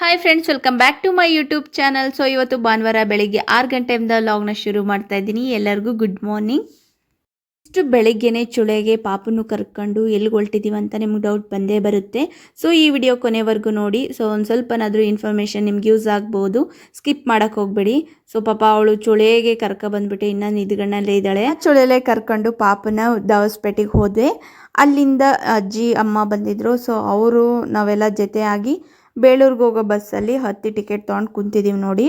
Hi friends welcome back to my YouTube channel so ಇವತ್ತು ಭಾನುವಾರ ಬೆಳಿಗ್ಗೆ ಆರು ಗಂಟೆಯಿಂದ ಲಾಗ್ನ ಶುರು ಮಾಡ್ತಾ ಇದ್ದೀನಿ. ಎಲ್ಲರಿಗೂ ಗುಡ್ ಮಾರ್ನಿಂಗ್ ಇಷ್ಟು ಬೆಳಿಗ್ಗೆನೇ ಚುಳೆಗೆ ಪಾಪನ್ನು ಕರ್ಕೊಂಡು ಎಲ್ಲಿಗೆ ಹೊಲ್ಟಿದ್ದೀವಿ ಅಂತ ನಿಮ್ಗೆ ಡೌಟ್ ಬಂದೇ ಬರುತ್ತೆ. ಸೊ ಈ ವಿಡಿಯೋ ಕೊನೆವರೆಗೂ ನೋಡಿ. ಸೊ ಒಂದು ಸ್ವಲ್ಪನಾದರೂ ಇನ್ಫಾರ್ಮೇಷನ್ ನಿಮ್ಗೆ ಯೂಸ್ ಆಗ್ಬೋದು. ಸ್ಕಿಪ್ ಮಾಡೋಕ್ಕೆ ಹೋಗಬೇಡಿ. ಸೊ ಪಾಪ ಅವಳು ಚುಳೆಗೆ ಕರ್ಕ ಬಂದ್ಬಿಟ್ಟು ಇನ್ನೂ ನಿದ್ಗಣ್ಣಲ್ಲೇ ಇದ್ದಾಳೆ. ಚುಳೆಲೆ ಕರ್ಕೊಂಡು ಪಾಪನ ದವಸ್ಪೇಟೆಗೆ ಹೋದೆ. ಅಲ್ಲಿಂದ ಅಜ್ಜಿ, ಅಮ್ಮ ಬಂದಿದ್ರು. ಸೊ ಅವರು ನಾವೆಲ್ಲ ಜೊತೆಯಾಗಿ ಬೇಲೂರಿಗೆ ಹೋಗೋ ಬಸ್ಸಲ್ಲಿ ಹತ್ತಿ ಟಿಕೆಟ್ ತೊಗೊಂಡು ಕುಂತಿದ್ದೀವಿ ನೋಡಿ.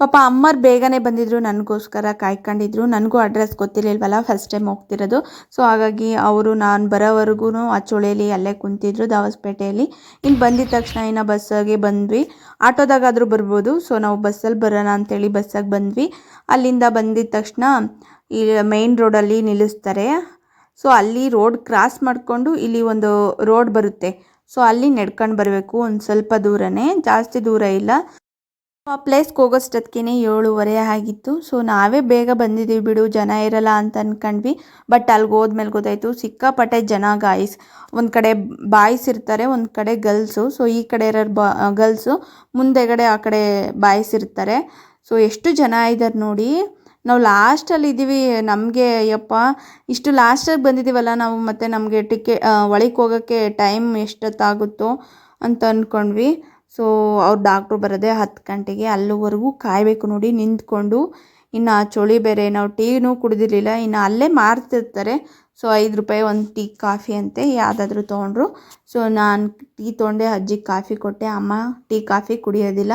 ಪಾಪ ಅಮ್ಮರು ಬೇಗನೆ ಬಂದಿದ್ರು, ನನಗೋಸ್ಕರ ಕಾಯ್ಕೊಂಡಿದ್ರು. ನನಗೂ ಅಡ್ರೆಸ್ ಗೊತ್ತಿರಲಿಲ್ವಲ್ಲ ಫಸ್ಟ್ ಟೈಮ್ ಹೋಗ್ತಿರೋದು. ಸೊ ಹಾಗಾಗಿ ಅವರು ನಾನು ಬರೋವರೆಗೂ ಆ ಚುಳಿಯಲ್ಲಿ ಅಲ್ಲೇ ಕುಂತಿದ್ರು, ದಾವಸ್ಪೇಟೆಯಲ್ಲಿ. ಇನ್ನು ಬಂದಿದ ತಕ್ಷಣ ಇನ್ನು ಬಸ್ಸಾಗೆ ಬಂದ್ವಿ. ಆಟೋದಾಗಾದರೂ ಬರ್ಬೋದು. ಸೊ ನಾವು ಬಸ್ಸಲ್ಲಿ ಬರೋಣ ಅಂತೇಳಿ ಬಸ್ಸಾಗಿ ಬಂದ್ವಿ. ಅಲ್ಲಿಂದ ಬಂದಿದ ತಕ್ಷಣ ಈ ಮೇಯ್ನ್ ರೋಡಲ್ಲಿ ನಿಲ್ಲಿಸ್ತಾರೆ. ಸೊ ಅಲ್ಲಿ ರೋಡ್ ಕ್ರಾಸ್ ಮಾಡಿಕೊಂಡು ಇಲ್ಲಿ ಒಂದು ರೋಡ್ ಬರುತ್ತೆ. ಸೊ ಅಲ್ಲಿ ನಡ್ಕೊಂಡು ಬರಬೇಕು, ಒಂದು ಸ್ವಲ್ಪ ದೂರನೇ, ಜಾಸ್ತಿ ದೂರ ಇಲ್ಲ. ಆ ಪ್ಲೇಸ್ಗೆ ಹೋಗೋಷ್ಟೊತ್ತಿಗೆ ಏಳುವರೆ ಆಗಿತ್ತು. ಸೊ ನಾವೇ ಬೇಗ ಬಂದಿದ್ದೀವಿ ಬಿಡು, ಜನ ಇರಲ್ಲ ಅಂತ ಅಂದ್ಕೊಂಡ್ವಿ ಬಟ್ ಅಲ್ಲಿಗೆ ಹೋದ್ಮೇಲೆ ಗೊತ್ತಾಯಿತು, ಸಿಕ್ಕಾಪಟ್ಟೆ ಜನ ಗಾಯ್ಸ್ ಒಂದು ಕಡೆ ಬಾಯ್ಸ್ ಇರ್ತಾರೆ, ಒಂದು ಕಡೆ ಗರ್ಲ್ಸು ಸೊ ಈ ಕಡೆ ಇರೋರು ಬಾ ಗರ್ಲ್ಸು ಮುಂದೆಗಡೆ ಆ ಕಡೆ ಬಾಯ್ಸ್ ಇರ್ತಾರೆ. ಸೊ ಎಷ್ಟು ಜನ ಇದ್ದಾರೆ ನೋಡಿ ನಾವು ಲಾಸ್ಟಲ್ಲಿ ಇದ್ದೀವಿ ನಮಗೆ ಅಯ್ಯಪ್ಪ, ಇಷ್ಟು ಲಾಸ್ಟಾಗಿ ಬಂದಿದ್ದೀವಲ್ಲ ನಾವು ಮತ್ತು ನಮಗೆ ಟಿಕೆ ಒಳಗೆ ಹೋಗೋಕ್ಕೆ ಟೈಮ್ ಎಷ್ಟೊತ್ತಾಗುತ್ತೋ ಅಂತ ಅಂದ್ಕೊಂಡ್ವಿ ಸೊ ಅವ್ರು ಡಾಕ್ಟ್ರು ಬರೋದೇ ಹತ್ತು ಗಂಟೆಗೆ ಅಲ್ಲಿವರೆಗೂ ಕಾಯಬೇಕು ನೋಡಿ ನಿಂತ್ಕೊಂಡು. ಇನ್ನು ಆ ಚಳಿ ಬೇರೆ, ನಾವು ಟೀನೂ ಕುಡಿದಿರಲಿಲ್ಲ, ಇನ್ನು ಅಲ್ಲೇ ಮಾರ್ತಿರ್ತಾರೆ. ಸೊ ಐದು ರೂಪಾಯಿ ಒಂದು ಟೀ, ಕಾಫಿ ಅಂತೆ ಯಾವುದಾದ್ರೂ ತೊಗೊಂಡ್ರು. ಸೊ ನಾನು ಟೀ ತೊಗೊಂಡೆ, ಅಜ್ಜಿಗೆ ಕಾಫಿ ಕೊಟ್ಟೆ. ಅಮ್ಮ, ಟೀ, ಕಾಫಿ ಕುಡಿಯೋದಿಲ್ಲ.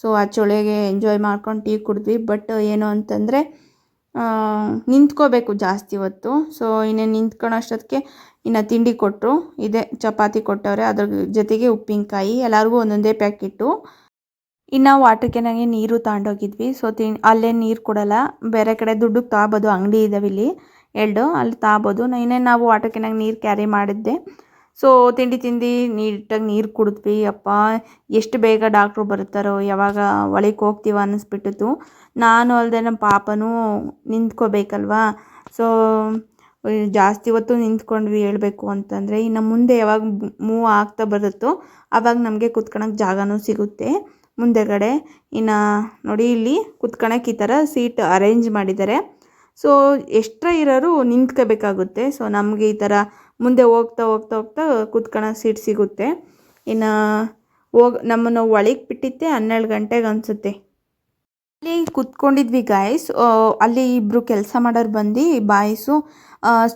ಸೊ ಆ ಚೊಳೆಗೆ ಎಂಜಾಯ್ ಮಾಡ್ಕೊಂಡು ಟೀ ಕುಡಿದ್ವಿ. ಬಟ್ ಏನು ಅಂತಂದರೆ ನಿಂತ್ಕೋಬೇಕು ಜಾಸ್ತಿ ಹೊತ್ತು. ಸೊ ಇನ್ನೇನು ನಿಂತ್ಕೊಳೋ ಅಷ್ಟೊತ್ತಿಗೆ ಇನ್ನು ತಿಂಡಿ ಕೊಟ್ಟರು ಇದೆ ಚಪಾತಿ ಕೊಟ್ಟವ್ರೆ. ಅದ್ರ ಜೊತೆಗೆ ಉಪ್ಪಿನಕಾಯಿ. ಎಲ್ಲರಿಗೂ ಒಂದೊಂದೇ ಪ್ಯಾಕೆಟು ಇನ್ನು ವಾಟರ್ ಕ್ಯಾನಾಗೆ ನೀರು ತಗೊಂಡೋಗಿದ್ವಿ ಸೊ ತಿ ಅಲ್ಲೇ ನೀರು ಕೊಡಲ್ಲ. ಬೇರೆ ಕಡೆ ದುಡ್ಡಿಗೆ ತಾಬೋದು. ಅಂಗಡಿ ಇದಾವೆ ಇಲ್ಲಿ. ಎರಡು, ಅಲ್ಲಿ ತಗೋಬೋದು ಇನ್ನೇನು ನಾವು ವಾಟರ್ ಕ್ಯಾನಾಗೆ ನೀರು ಕ್ಯಾರಿ ಮಾಡಿದ್ದೆ. ಸೊ ತಿಂಡಿ ತಿಂದು ನೀಟಾಗಿ ನೀರು ಕುಡಿದ್ವಿ. ಅಪ್ಪ, ಎಷ್ಟು ಬೇಗ ಡಾಕ್ಟ್ರು ಬರ್ತಾರೋ, ಯಾವಾಗ ಒಳಗೆ ಹೋಗ್ತೀವ ಅನ್ನಿಸ್ಬಿಟ್ಟಿತ್ತು ನಾನು ಅಲ್ಲದೆ ನಮ್ಮ ಪಾಪನೂ ನಿಂತ್ಕೋಬೇಕಲ್ವಾ? ಸೊ ಜಾಸ್ತಿ ಹೊತ್ತು ನಿಂತ್ಕೊಂಡ್ವಿ ಹೇಳಬೇಕು ಅಂತಂದರೆ, ಇನ್ನು ಮುಂದೆ ಯಾವಾಗ ಮೂವ್ ಆಗ್ತಾ ಬರುತ್ತೋ ಆವಾಗ ನಮಗೆ ಕುತ್ಕೊಳಕ್ಕೆ ಜಾಗನೂ ಸಿಗುತ್ತೆ. ಮುಂದೆಗಡೆ, ಇನ್ನು ನೋಡಿ ಇಲ್ಲಿ ಕುತ್ಕೊಳಕ್ಕೆ ಈ ಥರ ಸೀಟ್ ಅರೇಂಜ್ ಮಾಡಿದ್ದಾರೆ. ಸೊ ಎಷ್ಟರ ಇರೋರು ನಿಂತ್ಕೋಬೇಕಾಗುತ್ತೆ. ಸೊ ನಮಗೆ ಈ ಥರ ಮುಂದೆ ಹೋಗ್ತಾ ಹೋಗ್ತಾ ಹೋಗ್ತಾ ಕುತ್ಕೊಳ್ಳೋ ಸೀಟ್ ಸಿಗುತ್ತೆ. ಇನ್ನು ಹೋಗಿ, ನಮ್ಮನ್ನು ಒಳಗೆ ಬಿಟ್ಟಿತ್ತೆ ಹನ್ನೆರಡು ಗಂಟೆಗೆ ಅನಿಸುತ್ತೆ. ಅಲ್ಲಿ ಕುತ್ಕೊಂಡಿದ್ವಿ ಗಾಯ್ಸ್ ಅಲ್ಲಿ ಇಬ್ಬರು ಕೆಲಸ ಮಾಡೋರು ಬಂದು ಬಾಯ್ಸು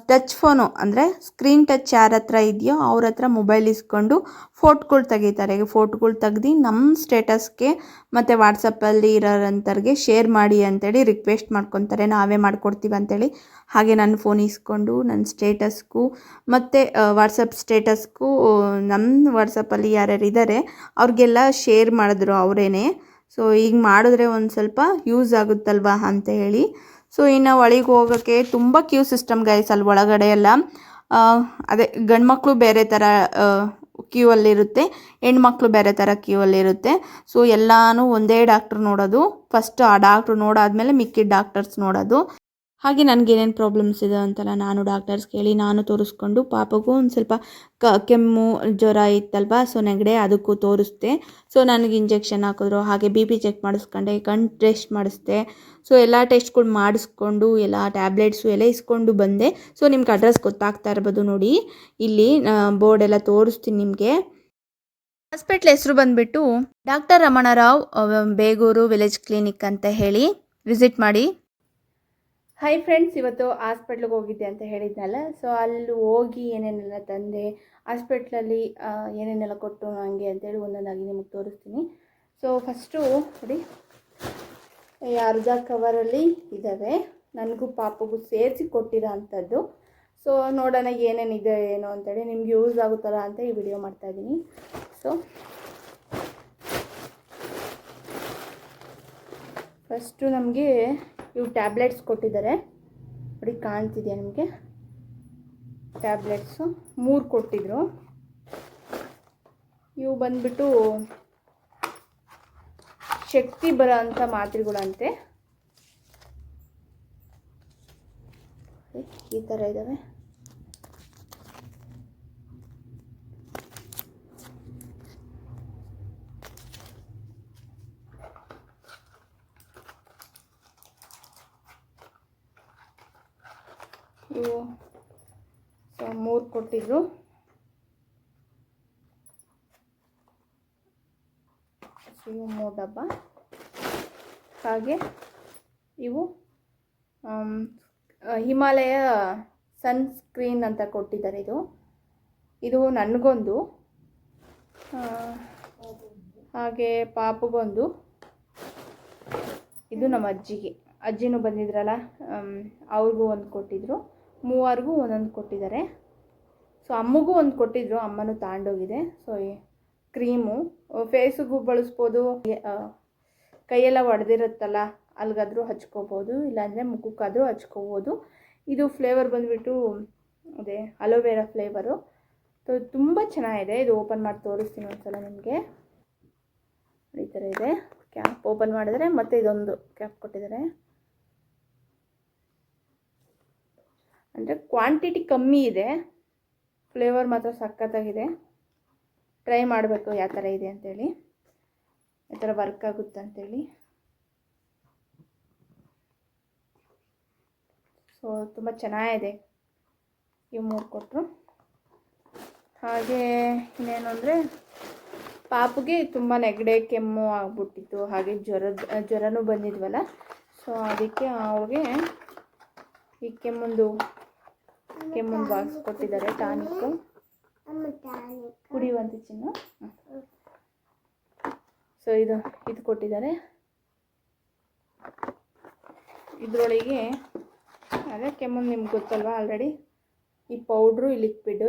ಟಚ್ ಫೋನು ಅಂದರೆ ಸ್ಕ್ರೀನ್ ಟಚ್ ಯಾರ ಹತ್ರ ಇದೆಯೋ ಅವ್ರ ಹತ್ರ ಮೊಬೈಲ್ ಇಸ್ಕೊಂಡು ಫೋಟೋಗಳು ತೆಗಿತಾರೆ. ಫೋಟೋಗಳು ತೆಗ್ದು ನಮ್ಮ ಸ್ಟೇಟಸ್ಗೆ ಮತ್ತು ವಾಟ್ಸಪ್ಪಲ್ಲಿ ಇರೋರಂಥವ್ರಿಗೆ ಶೇರ್ ಮಾಡಿ ಅಂತೇಳಿ ರಿಕ್ವೆಸ್ಟ್ ಮಾಡ್ಕೊತಾರೆ. ನಾವೇ ಮಾಡ್ಕೊಡ್ತೀವಿ ಅಂತೇಳಿ. ಹಾಗೆ ನನ್ನ ಫೋನ್ ಇಸ್ಕೊಂಡು ನನ್ನ ಸ್ಟೇಟಸ್ಗೂ ಮತ್ತು ವಾಟ್ಸಪ್ ಸ್ಟೇಟಸ್ಗೂ ನಮ್ಮ ವಾಟ್ಸಪ್ಪಲ್ಲಿ ಯಾರ್ಯಾರು ಇದ್ದಾರೆ ಅವ್ರಿಗೆಲ್ಲ ಶೇರ್ ಮಾಡಿದ್ರು ಅವರೇನೆ. ಸೊ ಈಗ ಮಾಡಿದ್ರೆ ಒಂದು ಸ್ವಲ್ಪ ಯೂಸ್ ಆಗುತ್ತಲ್ವಾ ಅಂತ ಹೇಳಿ ಸೊ ಇನ್ನು ಒಳಗೆ ಹೋಗೋಕ್ಕೆ ತುಂಬ ಕ್ಯೂ ಸಿಸ್ಟಮ್ ಗೈಸ್ ಅಲ್ಲಿ ಒಳಗಡೆ ಎಲ್ಲ ಅದೇ ಗಂಡ್ಮಕ್ಳು ಬೇರೆ ಥರ ಕ್ಯೂ ಅಲ್ಲಿರುತ್ತೆ ಹೆಣ್ಮಕ್ಳು ಬೇರೆ ಥರ ಕ್ಯೂ ಅಲ್ಲಿರುತ್ತೆ ಸೊ ಎಲ್ಲಾನು ಒಂದೇ ಡಾಕ್ಟ್ರ್ ನೋಡೋದು ಫಸ್ಟ್ ಆ ಡಾಕ್ಟ್ರು ನೋಡಾದ್ಮೇಲೆ ಮಿಕ್ಕಿದ ಡಾಕ್ಟರ್ಸ್ ನೋಡೋದು. ಹಾಗೆ ನನಗೇನೇನು ಪ್ರಾಬ್ಲಮ್ಸ್ ಇದೆ ಅಂತೆಲ್ಲ ನಾನು ಡಾಕ್ಟರ್ಸ್ ಕೇಳಿ ನಾನು ತೋರಿಸ್ಕೊಂಡು ಪಾಪಗೂ ಒಂದು ಸ್ವಲ್ಪ ಕ, ಕೆಮ್ಮು, ಜ್ವರ ಇತ್ತಲ್ವ? ಸೊ ನೆಗಡೆ ಅದಕ್ಕೂ ತೋರಿಸ್ದೆ. ಸೊ ನನಗೆ ಇಂಜೆಕ್ಷನ್ ಹಾಕಿದ್ರು. ಹಾಗೆ ಬಿ ಪಿ ಚೆಕ್ ಮಾಡಿಸ್ಕೊಂಡೆ ಕಣ್ಣು ಟೆಸ್ಟ್ ಮಾಡಿಸ್ದೆ. ಸೊ ಎಲ್ಲ ಟೆಸ್ಟ್ಗಳು ಮಾಡಿಸ್ಕೊಂಡು, ಎಲ್ಲ ಟ್ಯಾಬ್ಲೆಟ್ಸು ಎಲ್ಲ ಇಸ್ಕೊಂಡು ಬಂದೆ. ಸೊ ನಿಮ್ಗೆ ಅಡ್ರೆಸ್ ಗೊತ್ತಾಗ್ತಾ ಇರ್ಬೋದು ನೋಡಿ. ಇಲ್ಲಿ ಬೋರ್ಡ್ ಎಲ್ಲ ತೋರಿಸ್ತೀನಿ ನಿಮಗೆ. ಹಾಸ್ಪಿಟ್ಲ್ ಹೆಸರು ಬಂದುಬಿಟ್ಟು doctor Ramanarao Begur village clinic ಅಂತ ಹೇಳಿ ವಿಸಿಟ್ ಮಾಡಿ. ಹಾಯ್ ಫ್ರೆಂಡ್ಸ್ ಇವತ್ತು ಹಾಸ್ಪಿಟ್ಲಿಗೆ ಹೋಗಿದ್ದೆ ಅಂತ ಹೇಳಿದ್ನಲ್ಲ ಸೊ ಅಲ್ಲಿ ಹೋಗಿ ಏನೇನೆಲ್ಲ ತಂದೆ ಹಾಸ್ಪಿಟ್ಲಲ್ಲಿ ಏನೇನೆಲ್ಲ ಕೊಟ್ಟು ಹಂಗೆ ಅಂತೇಳಿ ಒಂದೊಂದಾಗಿ ನಿಮಗೆ ತೋರಿಸ್ತೀನಿ. ಸೊ ಫಸ್ಟು ನೋಡಿ. ಈ ಅರ್ಧ ಕವರಲ್ಲಿ ಇದ್ದಾವೆ. ನನಗೂ ಪಾಪಗೂ ಸೇರಿಸಿ ಕೊಟ್ಟಿರೋ ಅಂಥದ್ದು. ಸೊ ನೋಡೋಣ ಏನೇನಿದೆ, ಏನೋ ಅಂತೇಳಿ ನಿಮ್ಗೆ ಯೂಸ್ ಆಗುತ್ತಲ್ಲ ಅಂತ ಈ ವಿಡಿಯೋ ಮಾಡ್ತಾಯಿದ್ದೀನಿ ಸೊ ಫಸ್ಟು ನಮಗೆ ಇವು ಟ್ಯಾಬ್ಲೆಟ್ಸ್ ಕೊಟ್ಟಿದ್ದಾರೆ. ನೋಡಿ, ಕಾಣ್ತಿದೆಯಾ ನಿಮಗೆ? ಟ್ಯಾಬ್ಲೆಟ್ಸು ಮೂರು ಕೊಟ್ಟಿದ್ರು. ಇವು ಬಂದ್ಬಿಟ್ಟು ಶಕ್ತಿ ಬರೋ ಅಂಥ ಮಾತ್ರೆಗಳಂತೆ. ಈ ಥರ ಇದ್ದಾವೆ. ಸೊ ಮೂರು ಕೊಟ್ಟಿದ್ರು. ಇವು ಮೂರು ಡಬ್ಬ. ಹಾಗೆ ಇವು ಹಿಮಾಲಯ ಸನ್ಸ್ಕ್ರೀನ್ ಅಂತ ಕೊಟ್ಟಿದ್ದಾರೆ ಇದು. ಇದು ನನಗೊಂದು. ಹಾಗೆ ಪಾಪಗೊಂದು ಇದು ನಮ್ಮ ಅಜ್ಜಿಗೆ. ಅಜ್ಜಿನೂ ಬಂದಿದ್ರಲ್ಲ ಅವ್ರಿಗೂ ಒಂದು ಕೊಟ್ಟಿದ್ರು. ಮೂವರಿಗೂ ಒಂದೊಂದು ಕೊಟ್ಟಿದ್ದಾರೆ. ಸೊ ಅಮ್ಮಗೂ ಒಂದು ಕೊಟ್ಟಿದ್ರು, ಅಮ್ಮನೂ ತಗೊಂಡೋಗಿದೆ ಸೊ ಕ್ರೀಮು ಫೇಸಿಗೂ ಬಳಸ್ಬೋದು. ಕೈಯೆಲ್ಲ ಒಡೆದಿರುತ್ತಲ್ಲ ಅಲ್ಲಿಗಾದರೂ ಹಚ್ಕೋಬೋದು, ಇಲ್ಲಾಂದರೆ ಮುಖಕ್ಕಾದರೂ ಹಚ್ಕೋಬೋದು. ಇದು ಫ್ಲೇವರ್ ಬಂದುಬಿಟ್ಟು, ಅದೇ ಅಲೋವೆರಾ ಫ್ಲೇವರು. ಸೊ ತುಂಬ ಚೆನ್ನಾಗಿದೆ. ಇದು ಓಪನ್ ಮಾಡಿ ತೋರಿಸ್ತೀನಿ ಒಂದ್ಸಲ ನಿಮಗೆ. ಈ ಥರ ಇದೆ. ಕ್ಯಾಪ್ ಓಪನ್ ಮಾಡಿದರೆ ಮತ್ತೆ ಇದೊಂದು ಕ್ಯಾಪ್ ಕೊಟ್ಟಿದ್ದಾರೆ. ಅಂದರೆ ಕ್ವಾಂಟಿಟಿ ಕಮ್ಮಿ ಇದೆ ಫ್ಲೇವರ್ ಮಾತ್ರ ಸಖತ್ತಾಗಿದೆ. ಟ್ರೈ ಮಾಡಬೇಕು ಯಾವ ಥರ ಇದೆ ಅಂತೇಳಿ. ಯಾವ ಥರ ವರ್ಕ್ ಆಗುತ್ತೆ ಅಂತೇಳಿ. ಸೊ ತುಂಬ ಚೆನ್ನಾಗಿದೆ. ಇವು ಮೂರು ಕೊಟ್ಟರು ಹಾಗೆ ಇನ್ನೇನು ಅಂದರೆ, ಪಾಪುಗೆ ತುಂಬ ನೆಗಡೆ, ಕೆಮ್ಮು ಆಗ್ಬಿಟ್ಟಿತ್ತು. ಹಾಗೆ ಜ್ವರದ, ಜ್ವರನೂ ಬಂದಿದ್ವಲ್ಲ. ಸೊ ಅದಕ್ಕೆ ಅವ್ಳಿಗೆ ಈ ಕೆಮ್ಮುಂದು ಕೆಮ್ಮುಂದು ಬಾಕ್ಸ್ ಕೊಟ್ಟಿದ್ದಾರೆ ಟಾನಿಕ್. ಕುಡಿಯುವಂತ ಚಿನ್ನ. ಸೊ, ಇದು ಇದು ಕೊಟ್ಟಿದ್ದಾರೆ. ಇದರೊಳಗೆ ಅದೇ ಕೆಮ್ಮು ನಿಮ್ಗೆ ಗೊತ್ತಲ್ವಾ ಆಲ್ರೆಡಿ ಈ ಪೌಡ್ರು ಈ ಲಿಕ್ವಿಡು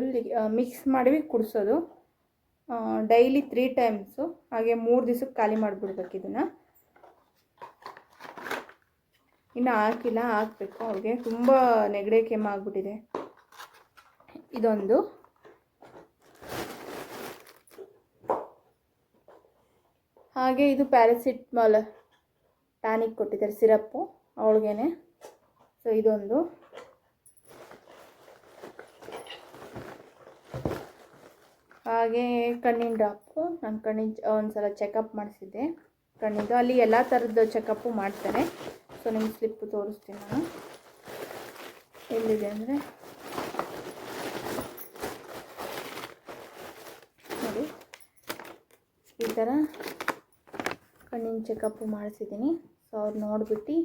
ಮಿಕ್ಸ್ ಮಾಡಿ ಕುಡಿಸೋದು. ಡೈಲಿ ತ್ರೀ ಟೈಮ್ಸು ಹಾಗೆ ಮೂರು ದಿವಸಕ್ಕೆ ಖಾಲಿ ಮಾಡಿಬಿಡ್ಬೇಕು ಇದನ್ನು. ಇನ್ನು ಹಾಕಿಲ್ಲ, ಹಾಕಬೇಕು. ಅವ್ರಿಗೆ ತುಂಬ ನೆಗಡೆ ಕೆಮ್ಮು ಆಗ್ಬಿಟ್ಟಿದೆ. ಇದೊಂದು. ಹಾಗೆ ಇದು ಪ್ಯಾರಾಸಿಟ್ಮಾಲ್ ಟಾನಿಕ್ ಕೊಟ್ಟಿದ್ದಾರೆ ಸಿರಪ್ಪು, ಅವಳಿಗೇನೆ. ಸೊ ಇದೊಂದು. ಹಾಗೆ ಕಣ್ಣಿನ ಡ್ರಾಪು. ನಾನು ಕಣ್ಣಿನ ಒಂದ್ಸಲ ಚೆಕಪ್ ಮಾಡಿಸಿದ್ದೆ. ಕಣ್ಣಿಂದು ಅಲ್ಲಿ ಎಲ್ಲ ಥರದ ಚೆಕಪ್ಪು ಮಾಡ್ತಾರೆ. ಸೊ ನಿಮ್ಗೆ ಸ್ಲಿಪ್ಪು ತೋರಿಸ್ತೀನಿ ನಾನು. ಎಲ್ಲಿದೆ ಅಂದರೆ ನೋಡಿ ಈ ಥರ ಕಣ್ಣಿನ ಚೆಕಪ್ಪು ಮಾಡಿಸಿದ್ದೀನಿ. ಸೊ ಅವ್ರು ನೋಡಿಬಿಟ್ಟು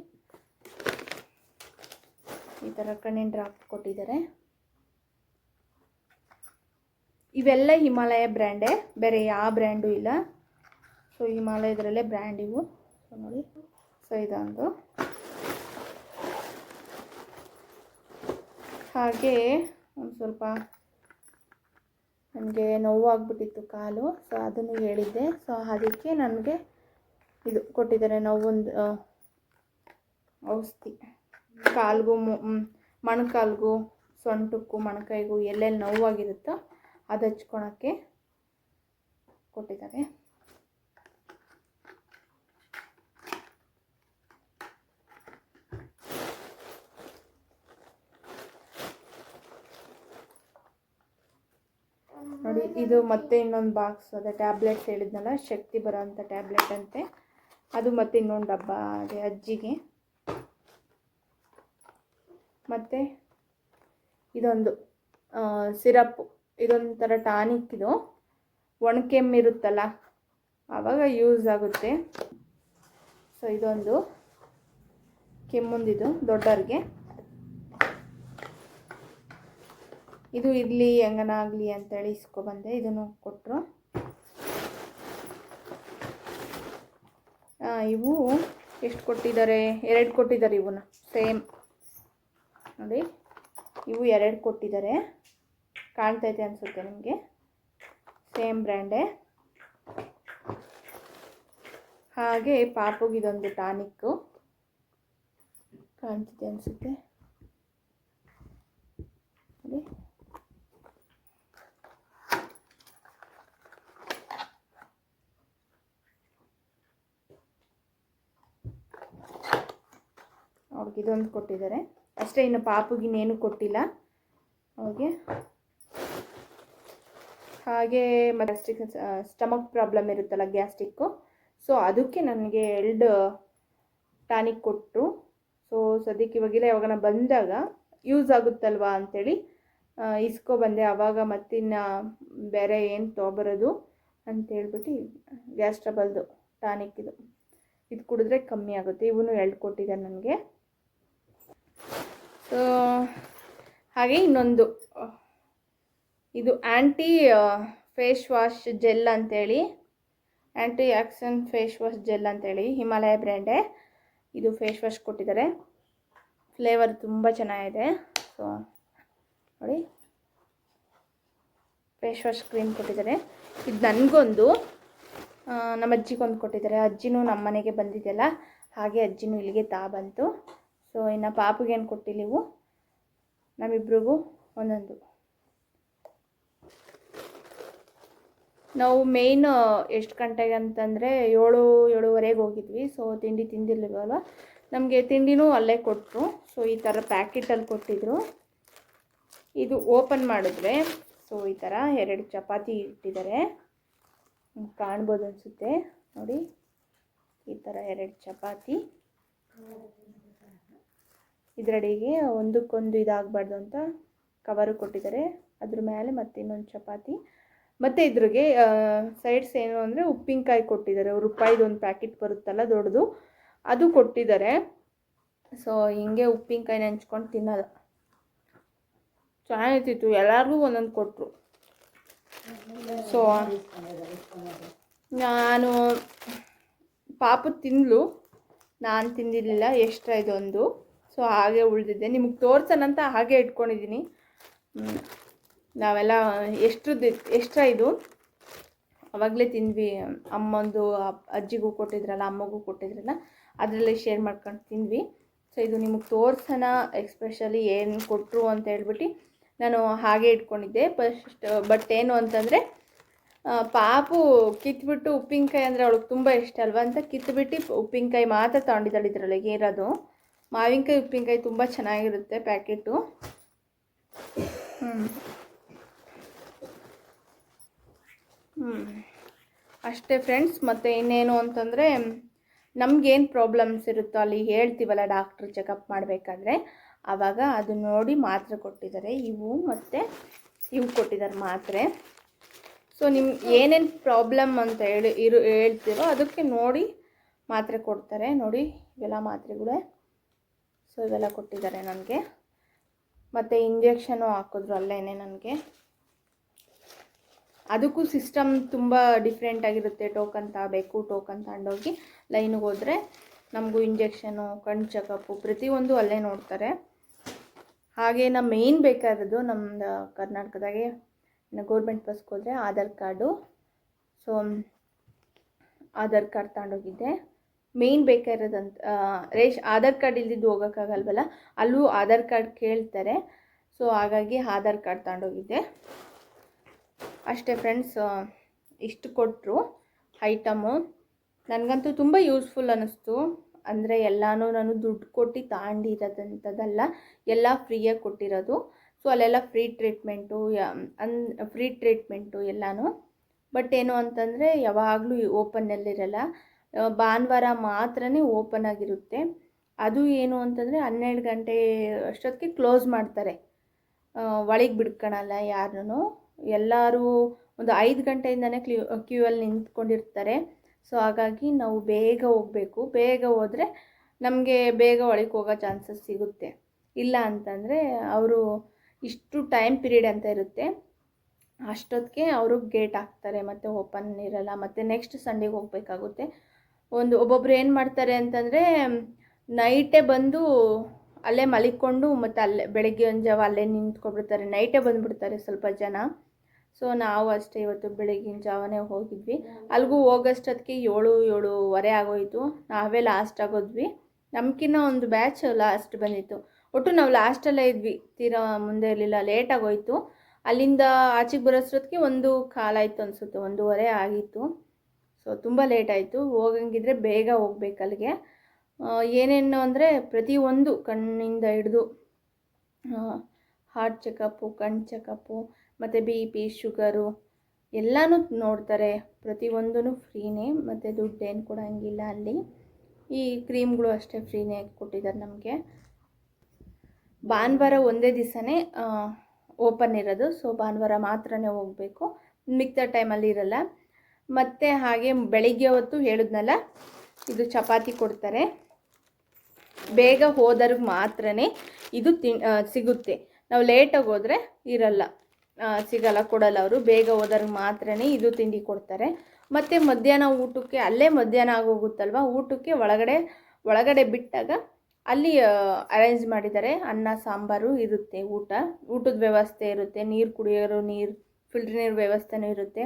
ಈ ಥರ ಕಣ್ಣಿನ ಡ್ರಾಪ್ ಕೊಟ್ಟಿದ್ದಾರೆ. ಇವೆಲ್ಲ ಹಿಮಾಲಯ ಬ್ರ್ಯಾಂಡೇ, ಬೇರೆ ಯಾವ ಬ್ರ್ಯಾಂಡು ಇಲ್ಲ. ಸೊ ಹಿಮಾಲಯದ್ರಲ್ಲೇ ಬ್ರ್ಯಾಂಡ್ ಇವು. ಸೊ ನೋಡಿ. ಸೊ ಇದೊಂದು. ಹಾಗೆ ಒಂದು ಸ್ವಲ್ಪ ನನಗೆ ನೋವಾಗ್ಬಿಟ್ಟಿತ್ತು ಕಾಲು ಸೊ ಅದನ್ನು ಹೇಳಿದ್ದೆ. ಸೊ ಅದಕ್ಕೆ ನನಗೆ ಇದು ಕೊಟ್ಟಿದ್ದಾರೆ ನೋವೊಂದು ಔಷಧಿ. ಕಾಲ್ಗೂ ಮೊಣಕಾಲ್ಗೂ, ಸೊಂಟಕ್ಕೂ ಮೊಣಕೈಗೂ ಎಲ್ಲೆಲ್ಲಿ ನೋವಾಗಿರುತ್ತೋ ಅದು ಹಚ್ಕೊಳಕ್ಕೆ ಕೊಟ್ಟಿದ್ದಾರೆ. ನೋಡಿ, ಇದು ಮತ್ತೆ ಇನ್ನೊಂದು ಬಾಕ್ಸ್ ಅದೇ ಟ್ಯಾಬ್ಲೆಟ್ಸ್ ಹೇಳಿದ್ನಲ್ಲ, ಶಕ್ತಿ ಬರೋಂಥ ಟ್ಯಾಬ್ಲೆಟ್ ಅಂತೆ. ಅದು ಮತ್ತೆ ಇನ್ನೊಂದು ಡಬ್ಬ ಅದೇ ಅಜ್ಜಿಗೆ. ಮತ್ತು ಇದೊಂದು ಸಿರಪ್ ಇದೊಂಥರ ಟಾನಿಕ್ ಇದು. ಒಣಕೆಮ್ಮಿರುತ್ತಲ್ಲ ಆವಾಗ ಯೂಸ್ ಆಗುತ್ತೆ. ಸೊ ಇದೊಂದು ಕೆಮ್ಮೊಂದಿದು, ದೊಡ್ಡವ್ರಿಗೆ. ಇದು ಇರಲಿ ಹೆಂಗನ ಆಗಲಿ ಅಂತೇಳಿ ಇಸ್ಕೊಬಂದೆ ಇದನ್ನು ಕೊಟ್ಟರು ಇವು ಎಷ್ಟು ಕೊಟ್ಟಿದ್ದಾರೆ? ಎರಡು ಕೊಟ್ಟಿದ್ದಾರೆ ಇವನ್ನ ಸೇಮ್. ನೋಡಿ, ಇವು ಎರಡು ಕೊಟ್ಟಿದ್ದಾರೆ. ಕಾಣ್ತೈತೆ ಅನಿಸುತ್ತೆ ನಿಮಗೆ? ಸೇಮ್ ಬ್ರ್ಯಾಂಡೇ. ಹಾಗೆ ಪಾಪುಗಿದೊಂದು ಟಾನಿಕ್ಕು. ಕಾಣ್ತಿದೆ ಅನಿಸುತ್ತೆ. ನೋಡಿ. ಅವ್ರಿಗೆ ಇದೊಂದು ಕೊಟ್ಟಿದ್ದಾರೆ. ಅಷ್ಟೇ ಇನ್ನು ಪಾಪುಗಿನ್ನೇನು ಕೊಟ್ಟಿಲ್ಲ. ಅವ್ರಿಗೆ ಹಾಗೆ ಗ್ಯಾಸ್ಟ್ರಿಕ್ ಸ್ಟಮಕ್ ಪ್ರಾಬ್ಲಮ್ ಇರುತ್ತಲ್ಲ ಗ್ಯಾಸ್ಟ್ರಿಕ್ಕು ಸೊ ಅದಕ್ಕೆ ನನಗೆ ಎಲ್ಡ್ ಟಾನಿಕ್ ಕೊಟ್ಟರು ಸೊ ಸದ್ಯಕ್ಕೆ ಇವಾಗಿಲ್ಲ ಯಾವಾಗ ಬಂದಾಗ ಯೂಸ್ ಆಗುತ್ತಲ್ವಾ ಅಂಥೇಳಿ ಇಸ್ಕೊ ಬಂದೆ. ಆವಾಗ ಮತ್ತಿನ್ನು ಬೇರೆ ಏನು ತೊಗೊಬರೋದು ಅಂತೇಳ್ಬಿಟ್ಟು ಗ್ಯಾಸ್ ಟ್ರಬಲ್ದು ಟಾನಿಕ್ ಇದು. ಇದು ಕುಡಿದ್ರೆ ಕಮ್ಮಿ ಆಗುತ್ತೆ. ಇವನು ಎಲ್ಡ್ ಕೊಟ್ಟಿದ್ದಾರೆ ನನಗೆ. ಹಾಗೆ ಇನ್ನೊಂದು ಇದು ಆ್ಯಂಟಿ ಫೇಸ್ ವಾಶ್ ಜೆಲ್ ಅಂತೇಳಿ anti acne face wash gel ಅಂತೇಳಿ ಹಿಮಾಲಯ ಬ್ರ್ಯಾಂಡೇ ಇದು ಫೇಸ್ ವಾಶ್ ಕೊಟ್ಟಿದ್ದಾರೆ. ಫ್ಲೇವರ್ ತುಂಬ ಚೆನ್ನಾಗಿದೆ. ಸೊ ನೋಡಿ. ಫೇಸ್ ವಾಶ್ ಕ್ರೀಮ್ ಕೊಟ್ಟಿದ್ದಾರೆ. ಇದು ನನಗೊಂದು ನಮ್ಮ ಅಜ್ಜಿಗೊಂದು ಕೊಟ್ಟಿದ್ದಾರೆ. ಅಜ್ಜಿನೂ ನಮ್ಮ ಮನೆಗೆ ಬಂದಿದ್ದೆಲ್ಲ ಹಾಗೆ ಅಜ್ಜಿನೂ ಇಲ್ಲಿಗೆ ತಾ ಬಂತು. ಸೊ ಇನ್ನು ಪಾಪುಗೇನು ಕೊಟ್ಟಿಲ್ಲ ಇವು. ನಮ್ಮಿಬ್ರಿಗೂ ಒಂದೊಂದು. ನಾವು ಮೇಯ್ನ್ ಎಷ್ಟು ಗಂಟೆಗೆ ಅಂತಂದರೆ ಏಳು, ಏಳುವರೆಗೆ ಹೋಗಿದ್ವಿ. ಸೊ ತಿಂಡಿ ತಿಂದಿರ್ಲಿಲ್ವಲ್ವ ನಮಗೆ ತಿಂಡಿನೂ ಅಲ್ಲೇ ಕೊಟ್ಟರು ಸೊ ಈ ಥರ ಪ್ಯಾಕೆಟಲ್ಲಿ ಕೊಟ್ಟಿದ್ರು. ಇದು ಓಪನ್ ಮಾಡಿದ್ರೆ ಸೊ ಈ ಥರ ಎರಡು ಚಪಾತಿ ಇಟ್ಟಿದ್ದಾರೆ. ಕಾಣ್ಬೋದು ಅನಿಸುತ್ತೆ. ನೋಡಿ, ಈ ಥರ ಎರಡು ಚಪಾತಿ. ಇದರಡಿಗೆ ಒಂದಕ್ಕೊಂದು ಇದಾಗಬಾರ್ದು ಅಂತ ಕವರು ಕೊಟ್ಟಿದ್ದಾರೆ. ಅದ್ರ ಮೇಲೆ ಮತ್ತೆ ಇನ್ನೊಂದು ಚಪಾತಿ. ಮತ್ತು ಇದ್ರಿಗೆ ಸೈಡ್ಸ್ ಏನು ಅಂದರೆ ಉಪ್ಪಿನಕಾಯಿ ಕೊಟ್ಟಿದ್ದಾರೆ. ರೂಪಾಯಿದು ಒಂದು ಪ್ಯಾಕೆಟ್ ಬರುತ್ತಲ್ಲ ದೊಡ್ಡದು, ಅದು ಕೊಟ್ಟಿದ್ದಾರೆ. ಸೊ ಹಿಂಗೆ ಉಪ್ಪಿನಕಾಯಿ ನೆಂಚ್ಕೊಂಡು ತಿನ್ನೋದು ಚೆನ್ನಾಗಿರ್ತಿತ್ತು. ಎಲ್ಲರಿಗೂ ಒಂದೊಂದು ಕೊಟ್ಟರು ಸೊ ನಾನು ಪಾಪು ತಿಂದಳು ನಾನು ತಿಂದಿರಲಿಲ್ಲ. ಎಕ್ಸ್ಟ್ರಾ ಇದೊಂದು. ಸೊ ಹಾಗೆ ಉಳಿದಿದ್ದೆ. ನಿಮಗೆ ತೋರ್ಸೋಣಂತ ಹಾಗೆ ಇಟ್ಕೊಂಡಿದ್ದೀನಿ ನಾವೆಲ್ಲ ಎಷ್ಟ್ರದ್ದು ಎಷ್ಟ ಇದು? ಅವಾಗಲೇ ತಿಂದ್ವಿ. ಅಮ್ಮಂದು ಅಜ್ಜಿಗೂ ಕೊಟ್ಟಿದ್ರಲ್ಲ, ಅಮ್ಮಗೂ ಕೊಟ್ಟಿದ್ರಲ್ಲ, ಅದರಲ್ಲೇ ಶೇರ್ ಮಾಡ್ಕೊಂಡು ತಿಂದ್ವಿ. ಸೊ ಇದು ನಿಮಗೆ ತೋರ್ಸೋಣ ಎಕ್ಸ್ಪೆಷಲಿ ಏನು ಕೊಟ್ಟರು ಅಂತ ಹೇಳ್ಬಿಟ್ಟು ನಾನು ಹಾಗೆ ಇಟ್ಕೊಂಡಿದ್ದೆ. ಫಸ್ಟ್, ಬಟ್ ಏನು ಅಂತಂದರೆ ಪಾಪು ಕಿತ್ಬಿಟ್ಟು ಉಪ್ಪಿನಕಾಯಿ ಅಂದರೆ ಅವಳಿಗೆ ತುಂಬ ಇಷ್ಟ ಅಲ್ವಾ ಅಂತ ಕಿತ್ಬಿಟ್ಟು ಉಪ್ಪಿನಕಾಯಿ ಮಾತ್ರ ತೊಗೊಂಡಿದ್ದಾಳೆ ಇದರೊಳಗೆ ಇರೋದು? ಮಾವಿನಕಾಯಿ ಉಪ್ಪಿನಕಾಯಿ ತುಂಬ ಚೆನ್ನಾಗಿರುತ್ತೆ ಪ್ಯಾಕೆಟು. ಹ್ಞೂ ಅಷ್ಟೇ ಫ್ರೆಂಡ್ಸ್, ಮತ್ತು ಇನ್ನೇನು ಅಂತಂದರೆ ನಮಗೇನು ಪ್ರಾಬ್ಲಮ್ಸ್ ಇರುತ್ತೋ ಅಲ್ಲಿ ಹೇಳ್ತೀವಲ್ಲ ಡಾಕ್ಟ್ರ್ ಚೆಕಪ್ ಮಾಡಬೇಕಾದ್ರೆ ಆವಾಗ ಅದು ನೋಡಿ ಮಾತ್ರೆ ಕೊಟ್ಟಿದ್ದಾರೆ, ಇವು ಮತ್ತು ಇವು ಕೊಟ್ಟಿದ್ದಾರೆ ಮಾತ್ರೆ. ಸೊ ನಿಮ್ಮ ಏನೇನು ಪ್ರಾಬ್ಲಮ್ ಅಂತ ಹೇಳಿ ಇರು ಹೇಳ್ತೀರೋ ಅದಕ್ಕೆ ನೋಡಿ ಮಾತ್ರೆ ಕೊಡ್ತಾರೆ, ನೋಡಿ ಇವೆಲ್ಲ ಮಾತ್ರೆಗಳೇ. ಸೊ, ಇವೆಲ್ಲ ಕೊಟ್ಟಿದ್ದಾರೆ ನನಗೆ. ಮತ್ತು ಇಂಜೆಕ್ಷನು ಹಾಕಿದ್ರು ಅಲ್ಲೇ ನನಗೆ. ಅದಕ್ಕೂ ಸಿಸ್ಟಮ್ ತುಂಬ ಡಿಫ್ರೆಂಟ್ ಆಗಿರುತ್ತೆ. ಟೋಕನ್ ತಗೋಬೇಕು, ಟೋಕನ್ ತಗೊಂಡೋಗಿ ಲೈನಿಗೆ ಹೋದರೆ ನಮಗೂ ಇಂಜೆಕ್ಷನು, ಕಣ್ಣು ಚೆಕಪ್ಪು ಪ್ರತಿಯೊಂದು ಅಲ್ಲೇ ನೋಡ್ತಾರೆ. ಹಾಗೆ ನಮ್ಮ ಮೇಯ್ನ್ ಬೇಕಾದದ್ದು ನಮ್ಮದು ಕರ್ನಾಟಕದಾಗೆ ಗೌರ್ಮೆಂಟ್ ಬಸ್ಗೆ ಹೋದರೆ Aadhaar card. So, Aadhaar card ತಗೊಂಡೋಗಿದ್ದೆ. Main ಬೇಕಾಗಿರೋದಂತ ರೇಷ್ ಆಧಾರ್ ಕಾರ್ಡ್ ಇಲ್ದಿದ್ದು ಹೋಗೋಕ್ಕಾಗಲ್ವಲ್ಲ? ಅಲ್ಲೂ ಆಧಾರ್ ಕಾರ್ಡ್ ಕೇಳ್ತಾರೆ. ಸೊ ಹಾಗಾಗಿ ಆಧಾರ್ ಕಾರ್ಡ್ ತಗೊಂಡೋಗಿದ್ದೆ. ಅಷ್ಟೇ ಫ್ರೆಂಡ್ಸ್ ಇಷ್ಟು ಕೊಟ್ಟರು ಐಟಮು ನನಗಂತೂ ತುಂಬ ಯೂಸ್ಫುಲ್ ಅನ್ನಿಸ್ತು ಅಂದರೆ ಎಲ್ಲನೂ ನಾನು ದುಡ್ಡು ಕೊಟ್ಟು ತಗೊಂಡಿರೋದಂಥದ್ದಲ್ಲ, ಎಲ್ಲ ಫ್ರೀಯಾಗಿ ಕೊಟ್ಟಿರೋದು. ಸೊ ಅಲ್ಲೆಲ್ಲ ಫ್ರೀ ಟ್ರೀಟ್ಮೆಂಟು ಅನ್ ಫ್ರೀ ಟ್ರೀಟ್ಮೆಂಟು ಎಲ್ಲನೂ. ಬಟ್ ಏನು ಅಂತಂದರೆ, ಯಾವಾಗಲೂ ಓಪನ್ನಲ್ಲಿರಲ್ಲ ಭಾನುವಾರ ಮಾತ್ರನೇ ಓಪನ್ ಆಗಿರುತ್ತೆ. ಅದು ಏನು ಅಂತಂದರೆ ಹನ್ನೆರಡು ಗಂಟೆ ಅಷ್ಟೊತ್ತಿಗೆ ಕ್ಲೋಸ್ ಮಾಡ್ತಾರೆ. ಒಳಗೆ ಬಿಡ್ಕೊಳಲ್ಲ ಯಾರನ್ನೂ. ಎಲ್ಲರೂ ಒಂದು ಐದು ಗಂಟೆಯಿಂದನೇ ಕ್ಲೂ ಕ್ಯೂ ಅಲ್ಲಿ ನಿಂತ್ಕೊಂಡಿರ್ತಾರೆ. ಸೊ, ಹಾಗಾಗಿ ನಾವು ಬೇಗ ಹೋಗಬೇಕು. ಬೇಗ ಹೋದರೆ ನಮಗೆ ಬೇಗ ಒಳಗೆ ಹೋಗೋ ಚಾನ್ಸಸ್ ಸಿಗುತ್ತೆ. ಇಲ್ಲ ಅಂತಂದರೆ ಅವರು ಇಷ್ಟು ಟೈಮ್ ಪೀರಿಯಡ್ ಅಂತ ಇರುತ್ತೆ. ಅಷ್ಟೊತ್ತಿಗೆ ಅವರು ಗೇಟ್ ಹಾಕ್ತಾರೆ, ಮತ್ತು ಓಪನ್ ಇರಲ್ಲ, ಮತ್ತು ನೆಕ್ಸ್ಟ್ ಸಂಡೇಗೆ ಹೋಗಬೇಕಾಗುತ್ತೆ. ಒಂದು ಒಬ್ಬೊಬ್ರು ಏನು ಮಾಡ್ತಾರೆ ಅಂತಂದರೆ, ನೈಟೇ ಬಂದು ಅಲ್ಲೇ ಮಲಿಕೊಂಡು ಮತ್ತು ಅಲ್ಲೇ ಬೆಳಗ್ಗೆ ಒಂದು ಜಾವ ಅಲ್ಲೇ ನಿಂತ್ಕೊಬಿಡ್ತಾರೆ ನೈಟೇ ಬಂದುಬಿಡ್ತಾರೆ ಸ್ವಲ್ಪ ಜನ. ಸೊ ನಾವು ಅಷ್ಟೇ ಇವತ್ತು ಬೆಳಗಿನ ಜಾವನೇ ಹೋಗಿದ್ವಿ. ಅಲ್ಲಿಗೂ ಹೋಗೋಷ್ಟೊತ್ತಿಗೆ ಏಳು, ಏಳುವರೆ ಆಗೋಯಿತು. ನಾವೇ ಲಾಸ್ಟ್ ಆಗೋದ್ವಿ. ನಮ್ಕಿನ್ನ ಒಂದು ಬ್ಯಾಚ್ ಲಾಸ್ಟ್ ಬಂದಿತ್ತು. ಒಟ್ಟು ನಾವು ಲಾಸ್ಟಲ್ಲೇ ಇದ್ವಿ. ತೀರಾ ಮುಂದೆ ಇರಲಿಲ್ಲ ಲೇಟ್ ಆಗೋಯ್ತು. ಅಲ್ಲಿಂದ ಆಚೆಗೆ ಬರೋಷ್ಟೊತ್ತಿಗೆ ಒಂದು ಕಾಲಾಯಿತು ಅನಿಸುತ್ತೆ, ಒಂದೂವರೆ ಆಗಿತ್ತು. ಸೊ ತುಂಬ ಲೇಟ್ ಆಯಿತು. ಹೋಗಂಗಿದ್ರೆ ಬೇಗ ಹೋಗ್ಬೇಕು ಅಲ್ಲಿಗೆ. ಏನೇನು ಅಂದರೆ ಪ್ರತಿಯೊಂದು ಕಣ್ಣಿಂದ ಹಿಡಿದು ಹಾರ್ಟ್ ಚೆಕಪ್ಪು ಕಣ್ಣು ಚೆಕಪ್ಪು ಮತ್ತು ಬಿ ಪಿ ಶುಗರು ಎಲ್ಲನೂ ನೋಡ್ತಾರೆ. ಪ್ರತಿಯೊಂದೂ ಫ್ರೀನೇ ಮತ್ತು ದುಡ್ಡೇನು ಕೊಡೋಂಗಿಲ್ಲ ಅಲ್ಲಿ. ಈ ಕ್ರೀಮ್ಗಳು ಅಷ್ಟೇ ಫ್ರೀನೇ ಕೊಟ್ಟಿದ್ದಾರೆ ನಮಗೆ. ಭಾನುವಾರ ಒಂದೇ ದಿವಸನೇ ಓಪನ್ ಇರೋದು. ಸೊ ಭಾನುವಾರ ಮಾತ್ರನೇ ಹೋಗಬೇಕು. ಮಿಕ್ತ ಟೈಮಲ್ಲಿ ಇರಲ್ಲ. ಮತ್ತು ಹಾಗೆ ಬೆಳಿಗ್ಗೆ ಹೊತ್ತು ಹೇಳಿದ್ನಲ್ಲ, ಇದು ಚಪಾತಿ ಕೊಡ್ತಾರೆ. ಬೇಗ ಹೋದವ್ರಿಗೆ ಮಾತ್ರ ಇದು ತಿ ಸಿಗುತ್ತೆ. ನಾವು ಲೇಟಾಗಿ ಹೋದರೆ ಇರಲ್ಲ. ಸಿಗಲ್ಲ, ಕೊಡಲ್ಲ ಅವರು. ಬೇಗ ಹೋದವ್ರಿಗೆ ಮಾತ್ರ ಇದು ತಿಂಡಿ ಕೊಡ್ತಾರೆ. ಮತ್ತು ಮಧ್ಯಾಹ್ನ ಊಟಕ್ಕೆ, ಅಲ್ಲೇ ಮಧ್ಯಾಹ್ನ ಆಗೋಗುತ್ತಲ್ವ? ಊಟಕ್ಕೆ ಒಳಗಡೆ ಒಳಗಡೆ ಬಿಟ್ಟಾಗ ಅಲ್ಲಿ ಅರೇಂಜ್ ಮಾಡಿದ್ದಾರೆ. ಅನ್ನ, ಸಾಂಬಾರು ಇರುತ್ತೆ ಊಟ. ಊಟದ ವ್ಯವಸ್ಥೆ ಇರುತ್ತೆ. ನೀರು ಕುಡಿಯೋರು ನೀರು ಫಿಲ್ಟರ್ ನೀರು ವ್ಯವಸ್ಥೆನೂ ಇರುತ್ತೆ.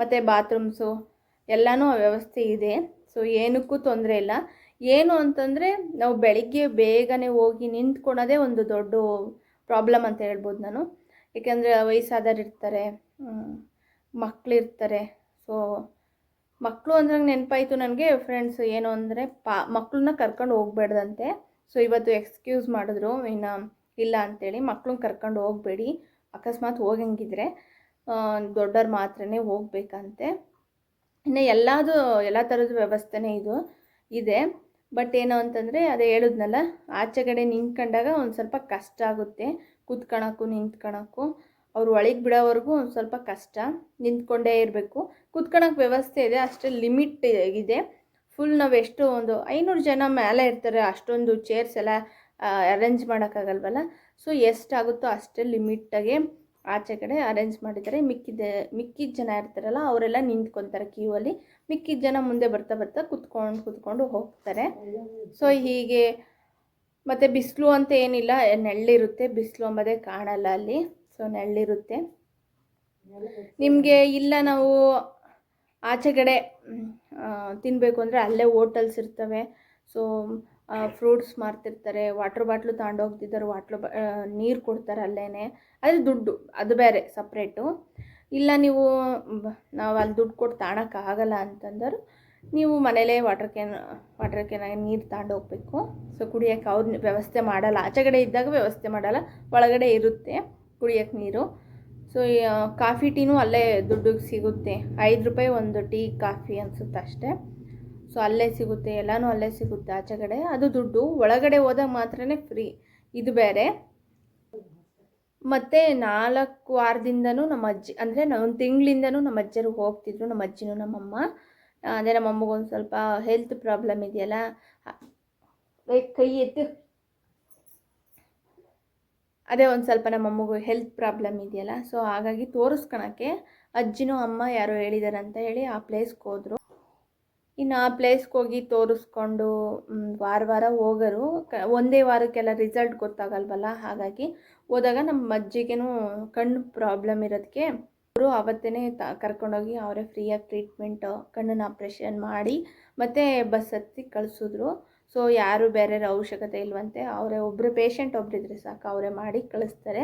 ಮತ್ತು ಬಾತ್ರೂಮ್ಸು ಎಲ್ಲನೂ ವ್ಯವಸ್ಥೆ ಇದೆ. ಸೊ ಏನಕ್ಕೂ ತೊಂದರೆ ಇಲ್ಲ. ಏನು ಅಂತಂದರೆ, ನಾವು ಬೆಳಿಗ್ಗೆ ಬೇಗನೆ ಹೋಗಿ ನಿಂತ್ಕೊಳೋದೇ ಒಂದು ದೊಡ್ಡ ಪ್ರಾಬ್ಲಮ್ ಅಂತ ಹೇಳ್ಬೋದು ನಾನು. ಏಕೆಂದರೆ ವಯಸ್ಸಾದವ್ರು ಇರ್ತಾರೆ ಮಕ್ಕಳಿರ್ತಾರೆ ಸೊ ಮಕ್ಕಳು ಅಂದ್ರೆ ನೆನಪಾಯಿತು ನನಗೆ ಫ್ರೆಂಡ್ಸ್ ಏನು ಅಂದರೆ, ಪಾ ಮಕ್ಕಳನ್ನ ಕರ್ಕೊಂಡು ಹೋಗ್ಬೇಡ್ದಂತೆ. ಸೊ ಇವತ್ತು ಎಕ್ಸ್ಕ್ಯೂಸ್ ಮಾಡಿದ್ರು, ಇನ್ನು ಇಲ್ಲ ಅಂತೇಳಿ ಮಕ್ಕಳನ್ನ ಕರ್ಕೊಂಡು ಹೋಗಬೇಡಿ. ಅಕಸ್ಮಾತ್ ಹೋಗಂಗಿದ್ರೆ. ದೊಡ್ಡವ್ರು ಮಾತ್ರನೇ ಹೋಗಬೇಕಂತೆ. ಇನ್ನು ಎಲ್ಲದು, ಎಲ್ಲ ಥರದ ವ್ಯವಸ್ಥೆನೇ ಇದು, ಇದೆ. ಬಟ್ ಏನು ಅಂತಂದರೆ, ಅದೇ ಹೇಳಿದ್ನಲ್ಲ, ಆಚೆ ಕಡೆ ನಿಂತ್ಕೊಂಡಾಗ ಒಂದು ಸ್ವಲ್ಪ ಕಷ್ಟ ಆಗುತ್ತೆ. ಕೂತ್ಕೊಳಕ್ಕೂ ನಿಂತ್ಕೊಳಕ್ಕೂ ಅವ್ರು ಒಳಗೆ ಬಿಡೋವರೆಗೂ ಒಂದು ಸ್ವಲ್ಪ ಕಷ್ಟ. ನಿಂತ್ಕೊಂಡೇ ಇರಬೇಕು. ಕೂತ್ಕೊಳಕ್ಕೆ ವ್ಯವಸ್ಥೆ ಇದೆ, ಅಷ್ಟೇ ಲಿಮಿಟ್ ಇದೆ. ಫುಲ್ ನಾವು ಎಷ್ಟು ಒಂದು ಐನೂರು ಜನ ಮೇಲೆ ಇರ್ತಾರೆ, ಅಷ್ಟೊಂದು ಚೇರ್ಸ್ ಎಲ್ಲ ಅರೇಂಜ್ ಮಾಡೋಕ್ಕಾಗಲ್ವಲ್ಲ ಸೊ ಎಷ್ಟಾಗುತ್ತೋ ಅಷ್ಟೇ ಲಿಮಿಟಾಗೆ ಆಚೆ ಕಡೆ ಅರೇಂಜ್ ಮಾಡಿದ್ದಾರೆ. ಮಿಕ್ಕಿದ ಮಿಕ್ಕಿದ ಜನ ಇರ್ತಾರಲ್ಲ, ಅವರೆಲ್ಲ ನಿಂತ್ಕೊತಾರೆ ಕ್ಯೂ ಅಲ್ಲಿ. ಮಿಕ್ಕಿದ ಜನ ಮುಂದೆ ಬರ್ತಾ ಬರ್ತಾ ಕುತ್ಕೊಂಡು ಕುತ್ಕೊಂಡು ಹೋಗ್ತಾರೆ. ಸೊ ಹೀಗೆ ಮತ್ತು ಬಿಸಿಲು ಅಂತ ಏನಿಲ್ಲ ನೆಳ್ಳಿರುತ್ತೆ ಬಿಸಿಲು ಅಂಬೋದೇ ಕಾಣಲ್ಲ ಅಲ್ಲಿ. ಸೊ ನೆಳ್ಳಿರುತ್ತೆ ನಿಮಗೆ ಇಲ್ಲ ನಾವು ಆಚೆ ಕಡೆ ತಿನ್ನಬೇಕು ಅಂದರೆ ಅಲ್ಲೇ ಹೋಟೆಲ್ಸ್ ಇರ್ತವೆ. ಸೊ ಫ್ರೂಟ್ಸ್ ಮಾರ್ತಿರ್ತಾರೆ ವಾಟ್ರ್ ಬಾಟ್ಲು ತಗೊಂಡೋಗ್ತಿದ್ದಾರೆ ವಾಟ್ರ್ ಬಾ ನೀರು ಕೊಡ್ತಾರೆ ಅಲ್ಲೇ ಅದು ದುಡ್ಡು, ಅದು ಬೇರೆ ಸಪ್ರೇಟು ಇಲ್ಲ ನೀವು ನಾವು ಅಲ್ಲಿ ದುಡ್ಡು ಕೊಟ್ಟು ತಗೊಳಕ್ಕಾಗಲ್ಲ ಅಂತಂದರು, ನೀವು ಮನೇಲೇ ವಾಟರ್ ಕ್ಯಾನ್ ವಾಟರ್ ಕ್ಯಾನಾಗ ನೀರು ತಗೊಂಡು ಹೋಗ್ಬೇಕು. ಸೊ ಕುಡಿಯೋಕ್ಕೆ ಅವ್ರು ವ್ಯವಸ್ಥೆ ಮಾಡಲ್ಲ. ಆಚೆಗಡೆ ಇದ್ದಾಗ ವ್ಯವಸ್ಥೆ ಮಾಡಲ್ಲ, ಒಳಗಡೆ ಇರುತ್ತೆ ಕುಡಿಯೋಕ್ಕೆ ನೀರು. ಸೊ ಕಾಫಿ ಟೀನೂ ಅಲ್ಲೇ ದುಡ್ಡಿಗೆ ಸಿಗುತ್ತೆ. ಐದು ರೂಪಾಯಿ ಒಂದು ಟೀ, ಕಾಫಿ ಅನಿಸುತ್ತೆ ಅಷ್ಟೇ ಸೊ ಅಲ್ಲೇ ಸಿಗುತ್ತೆ, ಎಲ್ಲನೂ ಅಲ್ಲೇ ಸಿಗುತ್ತೆ ಆಚೆ ಕಡೆ. ಅದು ದುಡ್ಡು ಒಳಗಡೆ ಹೋದಾಗ ಮಾತ್ರನೇ ಫ್ರೀ ಇದು ಬೇರೆ. ಮತ್ತು ನಾಲ್ಕು ವಾರದಿಂದನೂ ನಮ್ಮ ಅಜ್ಜಿ, ಅಂದರೆ ಒಂದು ತಿಂಗಳಿಂದನೂ ನಮ್ಮ ಅಜ್ಜರು ಹೋಗ್ತಿದ್ರು, ನಮ್ಮ ಅಜ್ಜಿನೂ ನಮ್ಮಮ್ಮ ಅದೇ ನಮ್ಮ ಅಮ್ಮಗೊಂದು ಸ್ವಲ್ಪ ಹೆಲ್ತ್ ಪ್ರಾಬ್ಲಮ್ ಇದೆಯಲ್ಲ ಕೈ ಎತ್ತು ಅದೇ ಒಂದು ಸ್ವಲ್ಪ ನಮ್ಮಮ್ಮಗೂ ಹೆಲ್ತ್ ಪ್ರಾಬ್ಲಮ್ ಇದೆಯಲ್ಲ ಸೊ ಹಾಗಾಗಿ ತೋರಿಸ್ಕೊಳಕ್ಕೆ ಅಜ್ಜಿನೂ ಅಮ್ಮ ಯಾರೋ ಹೇಳಿದ್ದಾರೆ ಅಂತ ಹೇಳಿ ಆ ಪ್ಲೇಸ್ಗೆ ಹೋದರು. ಇನ್ನು ಆ ಪ್ಲೇಸ್ಗೆ ಹೋಗಿ ತೋರಿಸ್ಕೊಂಡು ವಾರ ವಾರ ಹೋಗೋರು. ಕ, ಒಂದೇ ವಾರಕ್ಕೆಲ್ಲ ರಿಸಲ್ಟ್ ಗೊತ್ತಾಗಲ್ವಲ್ಲ? ಹಾಗಾಗಿ ಹೋದಾಗ ನಮ್ಮ ಅಜ್ಜಿಗೇನು ಕಣ್ಣು ಪ್ರಾಬ್ಲಮ್ ಇರೋದಕ್ಕೆ ಅವರು ಅವತ್ತೇ ತ, ಕರ್ಕೊಂಡೋಗಿ ಅವರೇ ಫ್ರೀಯಾಗಿ ಟ್ರೀಟ್ಮೆಂಟು ಕಣ್ಣನ್ನು ಆಪ್ರೇಷನ್ ಮಾಡಿ ಮತ್ತು ಬಸ್ ಹತ್ತಿ ಕಳಿಸಿದ್ರು. ಸೊ ಯಾರು ಬೇರೆ ಅವಶ್ಯಕತೆ ಇಲ್ವಂತೆ ಅವರೇ ಒಬ್ಬರು ಪೇಷಂಟ್ ಒಬ್ಬರಿದ್ರೆ ಸಾಕು, ಅವರೇ ಮಾಡಿ ಕಳಿಸ್ತಾರೆ.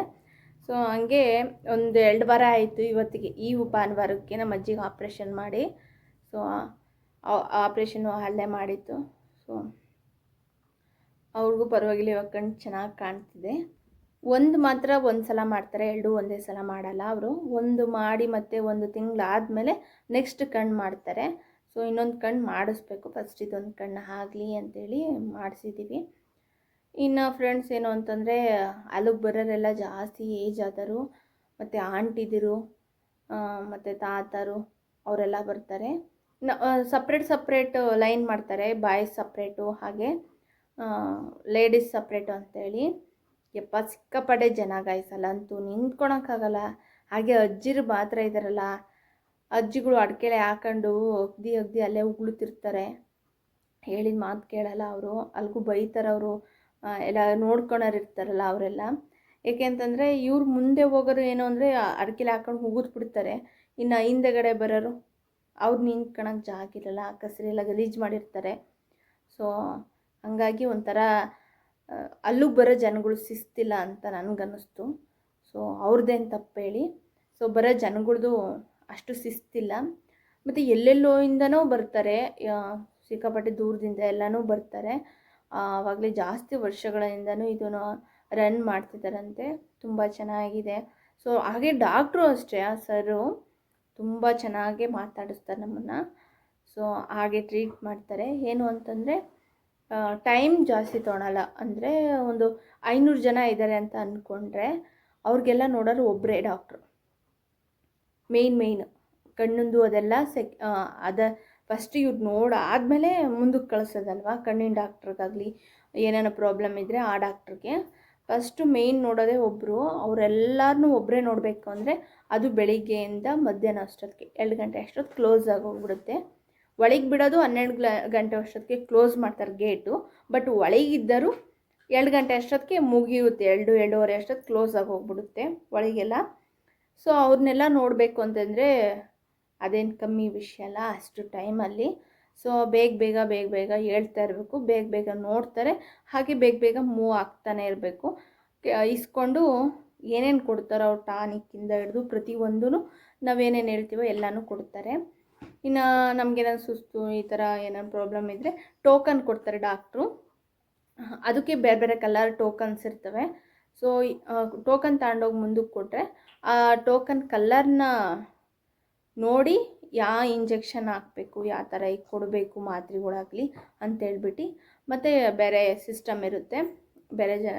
ಸೊ ಹಂಗೆ ಒಂದು ಎರಡು ವಾರ ಆಯಿತು ಇವತ್ತಿಗೆ, ಈ ಭಾನುವಾರಕ್ಕೆ ನಮ್ಮ ಅಜ್ಜಿಗೆ ಆಪ್ರೇಷನ್ ಮಾಡಿ. ಸೊ ಆಪ್ರೇಷನ್ನು ಅಲ್ಲೇ ಮಾಡಿತ್ತು ಸೊ ಅವ್ರಿಗೂ ಪರವಾಗಿಲ್ಲ, ಇವಾಗ ಕಣ್ಣು ಚೆನ್ನಾಗಿ ಕಾಣ್ತಿದೆ. ಒಂದು ಮಾತ್ರ ಒಂದು ಸಲ ಮಾಡ್ತಾರೆ, ಎರಡು ಒಂದೇ ಸಲ ಮಾಡಲ್ಲ ಅವರು. ಒಂದು ಮಾಡಿ ಮತ್ತೆ ಒಂದು ತಿಂಗಳಾದಮೇಲೆ ನೆಕ್ಸ್ಟ್ ಕಣ್ಣು ಮಾಡ್ತಾರೆ. ಸೊ ಇನ್ನೊಂದು ಕಣ್ಣು ಮಾಡಿಸ್ಬೇಕು. ಫಸ್ಟ್ ಇದೊಂದು ಕಣ್ಣು ಆಗಲಿ ಅಂತೇಳಿ ಮಾಡಿಸಿದ್ದೀವಿ ಇನ್ನು ಫ್ರೆಂಡ್ಸ್ ಏನು ಅಂತಂದರೆ, ಅಲ್ಲಿಗೆ ಬರೋರೆಲ್ಲ ಜಾಸ್ತಿ ಏಜ್ ಆದರು ಮತ್ತು ಆಂಟಿದಿರು ಮತ್ತು ತಾತರು, ಅವರೆಲ್ಲ ಬರ್ತಾರೆ. ನ ಸಪ್ರೇಟ್ ಸಪ್ರೇಟ್ ಲೈನ್ ಮಾಡ್ತಾರೆ. ಬಾಯ್ಸ್ ಸಪ್ರೇಟು ಹಾಗೆ ಲೇಡೀಸ್ ಸಪ್ರೇಟು ಅಂತೇಳಿ. ಯಪ್ಪ, ಸಿಕ್ಕಾಪಟ್ಟೆ ಜನ ಗಾಯಿಸಲ್ಲ ಅಂತೂ ನಿಂತ್ಕೊಳಕ್ಕಾಗಲ್ಲ. ಹಾಗೆ ಅಜ್ಜಿರು ಮಾತ್ರ ಇದ್ದಾರಲ್ಲ ಅಜ್ಜಿಗಳು ಅಡ್ಕೆಲೆ ಹಾಕೊಂಡು ಅಗ್ದಿ ಅಗ್ದಿ ಅಲ್ಲೇ ಉಗುಳುತ್ತಿರ್ತಾರೆ ಹೇಳಿದ ಮಾತು ಕೇಳಲ್ಲ ಅವರು. ಅಲ್ಗೂ ಬೈತಾರೆ ಅವರು. ಎಲ್ಲ ನೋಡ್ಕೊಳೋರು ಇರ್ತಾರಲ್ಲ ಅವರೆಲ್ಲ. ಏಕೆಂತಂದರೆ ಇವ್ರು ಮುಂದೆ ಹೋಗೋರು ಏನು ಅಂದರೆ ಅಡ್ಕೆಲೆ ಹಾಕೊಂಡು ಉಗಿದ್ ಬಿಡ್ತಾರೆ ಇನ್ನು ಹಿಂದೆಗಡೆ ಬರೋರು ಅವ್ರು ನಿಂತ್ಕೊಳಕ್ಕೆ ಜಾಗ ಇರಲ್ಲ ಕಸರೆಲ್ಲ ಗಲೀಜು ಮಾಡಿರ್ತಾರೆ. ಸೊ ಹಂಗಾಗಿ ಒಂಥರ ಅಲ್ಲೂ ಬರೋ ಜನಗಳು ಸಿಸ್ತಿಲ್ಲ ಅಂತ ನನಗನ್ನಿಸ್ತು. ಸೊ ಅವ್ರದ್ದೇನು ಹೇಳಿ. ಸೊ ಬರೋ ಜನಗಳ್ದು ಅಷ್ಟು ಸಿಸ್ತಿಲ್ಲ ಮತ್ತು ಎಲ್ಲೆಲ್ಲೋ ಇಂದನೂ ಬರ್ತಾರೆ ಸಿಕ್ಕಾಪಟ್ಟೆ ದೂರದಿಂದ ಎಲ್ಲನೂ ಬರ್ತಾರೆ. ಆವಾಗಲೇ ಜಾಸ್ತಿ ವರ್ಷಗಳಿಂದನೂ ಇದನ್ನು ರನ್ ಮಾಡ್ತಿದ್ದಾರಂತೆ ತುಂಬ ಚೆನ್ನಾಗಿದೆ. ಸೊ ಹಾಗೆ ಡಾಕ್ಟ್ರು ಅಷ್ಟೇ, ಆ ಸರು ತುಂಬ ಚೆನ್ನಾಗೆ ಮಾತಾಡಿಸ್ತಾರೆ ನಮ್ಮನ್ನು. ಸೊ ಹಾಗೆ ಟ್ರೀಟ್ ಮಾಡ್ತಾರೆ. ಏನು ಅಂತಂದರೆ ಟೈಮ್ ಜಾಸ್ತಿ ತೊಗೊಳಲ್ಲ. ಅಂದರೆ ಒಂದು ಐನೂರು ಜನ ಇದ್ದಾರೆ ಅಂತ ಅಂದ್ಕೊಂಡ್ರೆ ಅವ್ರಿಗೆಲ್ಲ ನೋಡೋರು ಒಬ್ಬರೇ ಡಾಕ್ಟ್ರು ಮೇಯ್ನ್ ಮೇಯ್ನ್ ಕಣ್ಣಂದು ಅದೆಲ್ಲ ಸೆಕ್ ಅದ ಫಸ್ಟ್ ಇವ್ರು ನೋಡಾದಮೇಲೆ ಮುಂದಕ್ಕೆ ಕಳಿಸೋದಲ್ವಾ? ಕಣ್ಣಿನ ಡಾಕ್ಟ್ರಿಗಾಗಲಿ ಏನೇನೋ ಪ್ರಾಬ್ಲಮ್ ಇದ್ದರೆ ಆ ಡಾಕ್ಟ್ರಿಗೆ ಫಸ್ಟು ಮೇಯ್ನ್ ನೋಡೋದೇ ಒಬ್ಬರು ಅವರೆಲ್ಲರನ್ನೂ ಒಬ್ಬರೇ ನೋಡಬೇಕು ಅಂದರೆ ಅದು ಬೆಳಿಗ್ಗೆಯಿಂದ ಮಧ್ಯಾಹ್ನ ಅಷ್ಟೊತ್ತಿಗೆ, ಎರಡು ಗಂಟೆ ಅಷ್ಟೊತ್ತು ಕ್ಲೋಸ್ ಆಗೋಗ್ಬಿಡುತ್ತೆ. ಒಳಗೆ ಬಿಡೋದು ಹನ್ನೆರಡು ಗಂಟೆ ಅಷ್ಟೊತ್ತಿಗೆ ಕ್ಲೋಸ್ ಮಾಡ್ತಾರೆ ಗೇಟು ಬಟ್ ಒಳಗಿದ್ದರೂ ಎರಡು ಗಂಟೆ ಅಷ್ಟೊತ್ತಿಗೆ ಮುಗಿಯುತ್ತೆ, ಎರಡು, ಎರಡೂವರೆ ಅಷ್ಟೊತ್ತು ಕ್ಲೋಸ್ ಆಗಿ ಒಳಗೆಲ್ಲ. ಸೊ ಅವ್ರನ್ನೆಲ್ಲ ನೋಡಬೇಕು ಅಂತಂದರೆ ಅದೇನು ಕಮ್ಮಿ ವಿಷಯ ಅಲ್ಲ, ಅಷ್ಟು ಟೈಮಲ್ಲಿ ಸೊ ಬೇಗ ಬೇಗ ಬೇಗ ಬೇಗ ಹೇಳ್ತಾ ಇರಬೇಕು, ಬೇಗ ಬೇಗ ನೋಡ್ತಾರೆ, ಹಾಗೆ ಬೇಗ ಬೇಗ ಮೂವ್ ಆಗ್ತಾನೆ ಇರಬೇಕು. ಇಸ್ಕೊಂಡು ಏನೇನು ಕೊಡ್ತಾರೋ ಅವ್ರು ಟಾನಿಕ್ಕಿಂದ ಹಿಡಿದು ಪ್ರತಿಯೊಂದೂ ನಾವೇನೇನು ಹೇಳ್ತೀವೋ ಎಲ್ಲನೂ ಕೊಡ್ತಾರೆ. ಇನ್ನು ನಮಗೇನಾದ್ರು ಸುಸ್ತು ಈ ಥರ ಏನಾದ್ರು ಪ್ರಾಬ್ಲಮ್ ಇದ್ದರೆ ಟೋಕನ್ ಕೊಡ್ತಾರೆ ಡಾಕ್ಟ್ರು ಅದಕ್ಕೆ ಬೇರೆ ಬೇರೆ ಕಲರ್ ಟೋಕನ್ಸ್ ಇರ್ತವೆ. ಸೊ ಟೋಕನ್ ತಗೊಂಡೋಗಿ ಮುಂದಕ್ಕೆ ಕೊಟ್ಟರೆ ಆ ಟೋಕನ್ ಕಲ್ಲರ್ನ ನೋಡಿ ಯಾವ ಇಂಜೆಕ್ಷನ್ ಹಾಕಬೇಕು ಯಾವ ಥರ ಈಗ ಕೊಡಬೇಕು ಮಾತ್ರೆಗಳಾಗಲಿ ಅಂತೇಳ್ಬಿಟ್ಟು ಮತ್ತು ಬೇರೆ ಸಿಸ್ಟಮ್ ಇರುತ್ತೆ. ಬೇರೆ ಜನ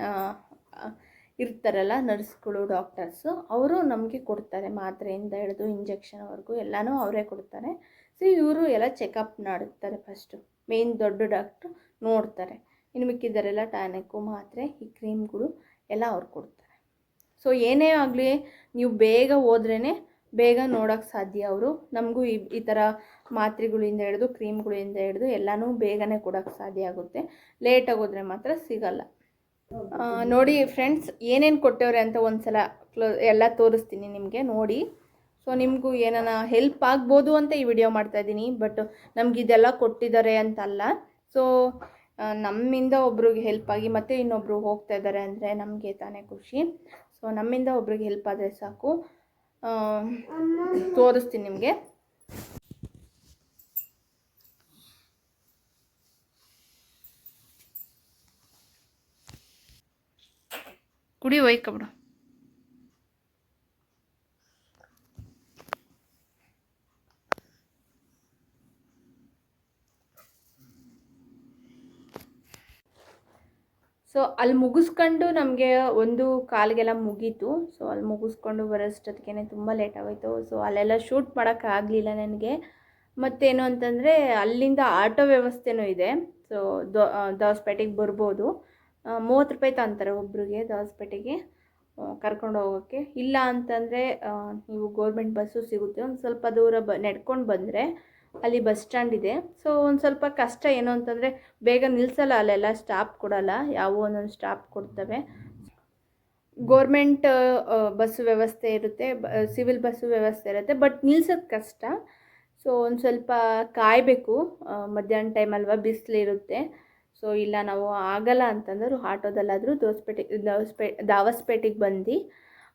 ಇರ್ತಾರಲ್ಲ ನರ್ಸ್ಗಳು, ಡಾಕ್ಟರ್ಸು, ಅವರು ನಮಗೆ ಕೊಡ್ತಾರೆ ಮಾತ್ರೆಯಿಂದ ಹಿಡಿದು ಇಂಜೆಕ್ಷನ್ವರೆಗೂ ಎಲ್ಲನೂ ಅವರೇ ಕೊಡ್ತಾರೆ. ಸೊ, ಇವರು ಎಲ್ಲ ಚೆಕಪ್ ಮಾಡುತ್ತಾರೆ ಫಸ್ಟು ಮೇಯ್ನ್ ದೊಡ್ಡ ಡಾಕ್ಟ್ರು ನೋಡ್ತಾರೆ. ಇನ್ನು ಮಿಕ್ಕಿದ್ದರೆಲ್ಲ ಟಾನಿಕ್ಕು ಮಾತ್ರೆ, ಈ ಕ್ರೀಮ್ಗಳು ಎಲ್ಲ ಅವ್ರು ಕೊಡ್ತಾರೆ. ಸೊ, ಏನೇ ಆಗಲಿ ನೀವು ಬೇಗ ಹೋದ್ರೇ ಬೇಗ ನೋಡೋಕ್ಕೆ ಸಾಧ್ಯ ಅವರು. ನಮಗೂ ಈ ಈ ಥರ ಮಾತ್ರೆಗಳಿಂದ ಹಿಡಿದು, ಕ್ರೀಮ್ಗಳಿಂದ ಹಿಡಿದು ಎಲ್ಲನೂ ಬೇಗನೆ ಕೊಡೋಕ್ಕೆ ಸಾಧ್ಯ ಆಗುತ್ತೆ. ಲೇಟಾಗೋದ್ರೆ ಮಾತ್ರ ಸಿಗಲ್ಲ. ನೋಡಿ ಫ್ರೆಂಡ್ಸ್ ಏನೇನು ಕೊಟ್ಟವ್ರೆ ಅಂತ ಒಂದು ಸಲ ಕ್ಲೋ ಎಲ್ಲ ತೋರಿಸ್ತೀನಿ ನಿಮಗೆ, ನೋಡಿ. ಸೊ ನಿಮಗೂ ಏನಾನ ಹೆಲ್ಪ್ ಆಗ್ಬೋದು ಅಂತ ಈ ವಿಡಿಯೋ ಮಾಡ್ತಾಯಿದ್ದೀನಿ ಬಟ್ ನಮ್ಗೆ ಇದೆಲ್ಲ ಕೊಟ್ಟಿದ್ದಾರೆ ಅಂತಲ್ಲ. ಸೊ ನಮ್ಮಿಂದ ಒಬ್ರಿಗೆ ಹೆಲ್ಪ್ ಆಗಿ ಮತ್ತೆ ಇನ್ನೊಬ್ಬರು ಹೋಗ್ತಾ ಇದ್ದಾರೆ ಅಂದರೆ ನಮಗೆ ತಾನೇ ಖುಷಿ. ಸೊ ನಮ್ಮಿಂದ ಒಬ್ರಿಗೆ ಹೆಲ್ಪ್ ಆದರೆ ಸಾಕು. ತೋರಿಸ್ತೀನಿ ನಿಮಗೆ. ಕುಡಿ ಒಯ್ಕೊಬಿಡು ಸೊ ಅಲ್ಲಿ ಮುಗಿಸ್ಕೊಂಡು ನಮಗೆ ಒಂದು ಕಾಲಿಗೆಲ್ಲ ಮುಗೀತು. ಸೊ ಅಲ್ಲಿ ಮುಗಿಸ್ಕೊಂಡು ಬರೋಷ್ಟೊತ್ತಿಗೆ ತುಂಬ ಲೇಟ್ ಸೊ ಅಲ್ಲೆಲ್ಲ ಶೂಟ್ ಮಾಡೋಕ್ಕಾಗಲಿಲ್ಲ ನನಗೆ. ಮತ್ತೇನು ಅಂತಂದರೆ ಅಲ್ಲಿಂದ ಆಟೋ ವ್ಯವಸ್ಥೆನೂ ಇದೆ. ಸೊ ದೋಸ್ಪೇಟೆಗೆ ಬರ್ಬೋದು. ಮೂವತ್ತು ರೂಪಾಯಿ ತಗೊಂತಾರೆ ಒಬ್ಬರಿಗೆ ದೋಸ್ಪೇಟೆಗೆ ಕರ್ಕೊಂಡು ಹೋಗೋಕ್ಕೆ. ಇಲ್ಲ ಅಂತಂದರೆ ನೀವು ಗೋರ್ಮೆಂಟ್ ಬಸ್ಸು ಸಿಗುತ್ತೆ. ಒಂದು ಸ್ವಲ್ಪ ದೂರ ಬ, ನಡ್ಕೊಂಡು ಬಂದರೆ ಅಲ್ಲಿ ಬಸ್ ಸ್ಟ್ಯಾಂಡ್ ಇದೆ. ಸೊ ಒಂದು ಸ್ವಲ್ಪ ಕಷ್ಟ ಏನು ಅಂತಂದರೆ, ಬೇಗ ನಿಲ್ಲಿಸಲ್ಲ ಅಲ್ಲೆಲ್ಲ, ಸ್ಟಾಪ್ ಕೊಡಲ್ಲ. ಯಾವ ಒಂದೊಂದು ಸ್ಟಾಪ್ ಕೊಡ್ತವೆ. ಗೋರ್ಮೆಂಟ್ ಬಸ್ಸು ವ್ಯವಸ್ಥೆ ಇರುತ್ತೆ ಸಿವಿಲ್ ಬಸ್ಸು ವ್ಯವಸ್ಥೆ ಇರುತ್ತೆ, ಬಟ್ ನಿಲ್ಸೋದು ಕಷ್ಟ. ಸೊ ಒಂದು ಸ್ವಲ್ಪ ಕಾಯಬೇಕು. ಮಧ್ಯಾಹ್ನ ಟೈಮ್ ಅಲ್ವಾ ಬಿಸಿಲಿರುತ್ತೆ. ಸೊ ಇಲ್ಲ ನಾವು ಆಗಲ್ಲ ಅಂತಂದ್ರೆ ಆಟೋದಲ್ಲಾದರೂ ದೋಸ್ಪೇಟೆ ದೋಸ್ಪೇ ದಾವಸ್ಪೇಟೆಗೆ ಬಂದು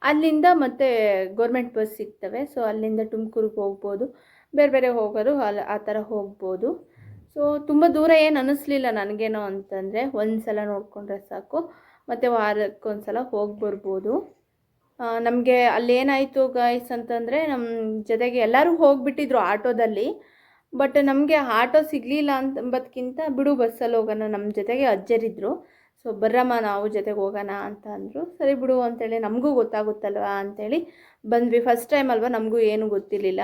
ಅಲ್ಲಿಂದ ಮತ್ತೆ ಗೌರ್ಮೆಂಟ್ ಬಸ್ ಸಿಗ್ತವೆ. ಸೊ ಅಲ್ಲಿಂದ ತುಮಕೂರಿಗೆ ಹೋಗ್ಬೋದು. ಬೇರೆ ಬೇರೆ ಹೋಗೋರು ಅಲ್ಲಿ ಆ ಥರ ಹೋಗ್ಬೋದು. ಸೊ ತುಂಬ ದೂರ ಏನು ಅನ್ನಿಸ್ಲಿಲ್ಲ ನನಗೇನೋ ಅಂತಂದರೆ ಒಂದು ಸಲ ನೋಡಿಕೊಂಡ್ರೆ ಸಾಕು. ಮತ್ತು ವಾರಕ್ಕೊಂದು ಸಲ ಹೋಗಿ ಬರ್ಬೋದು. ನಮಗೆ ಅಲ್ಲೇನಾಯಿತು ಗಾಯ್ಸ್ ಅಂತಂದರೆ ನಮ್ಮ ಜೊತೆಗೆ ಎಲ್ಲರೂ ಹೋಗಿಬಿಟ್ಟಿದ್ರು ಆಟೋದಲ್ಲಿ. ಬಟ್ ನಮಗೆ ಆಟೋ ಸಿಗಲಿಲ್ಲ ಅಂತಂಬದ್ಕಿಂತ ಬಿಡು ಬಸ್ಸಲ್ಲಿ ಹೋಗೋಣ ನಮ್ಮ ಜೊತೆಗೆ ಅಜ್ಜರಿದ್ದರು ಸೊ ಬರ್ರಮ್ಮ ನಾವು ಜೊತೆಗೆ ಹೋಗೋಣ ಅಂತ ಅಂದರು. ಸರಿ ಬಿಡು ಅಂತೇಳಿ ನಮಗೂ ಗೊತ್ತಾಗುತ್ತಲ್ವ ಅಂತೇಳಿ ಬಂದ್ವಿ. ಫಸ್ಟ್ ಟೈಮ್ ಅಲ್ವಾ ನಮಗೂ ಏನೂ ಗೊತ್ತಿರಲಿಲ್ಲ.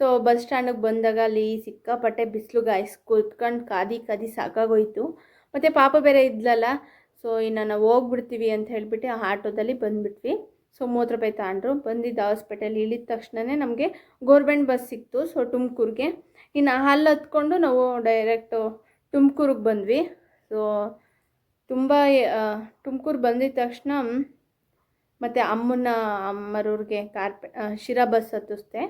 ಸೊ ಬಸ್ ಸ್ಟ್ಯಾಂಡಿಗೆ ಬಂದಾಗ ಅಲ್ಲಿ ಸಿಕ್ಕಾಪಟ್ಟೆ ಬಿಸಿಲು ಗಾಯ್ಸ್ ಕೂತ್ಕೊಂಡು ಕಾದಿ ಕಾದಿ ಸಾಕಾಗೋಯ್ತು. ಮತ್ತು ಪಾಪ ಬೇರೆ ಇದ್ಲಲ್ಲ ಸೊ ಇನ್ನು ನಾವು ಹೋಗ್ಬಿಡ್ತೀವಿ ಅಂತ ಹೇಳಿಬಿಟ್ಟು ಆಟೋದಲ್ಲಿ ಬಂದುಬಿಟ್ವಿ. ಸೊ ಮೂವತ್ತು ರೂಪಾಯಿ ತಗೊಂಡ್ರು ಬಂದಿದ್ದ ಹಾಸ್ಪಿಟಲ್ ಇಳಿದ ತಕ್ಷಣವೇ ನಮಗೆ ಗೋರ್ಮೆಂಟ್ ಬಸ್ ಸಿಕ್ತು. ಸೊ ತುಮಕೂರಿಗೆ ಇನ್ನು ಹಾಲು ಹತ್ಕೊಂಡು ನಾವು ಡೈರೆಕ್ಟು ತುಮಕೂರಿಗೆ ಬಂದ್ವಿ. ಸೊ ತುಂಬ ತುಮಕೂರು ಬಂದಿದ ತಕ್ಷಣ ಮತ್ತು ಅಮ್ಮನ ಅಮ್ಮರವ್ರಿಗೆ ಕಾರ್ಪೆ ಶಿರಾ ಬಸ್ ಹತ್ತಿಸ್ದೆ.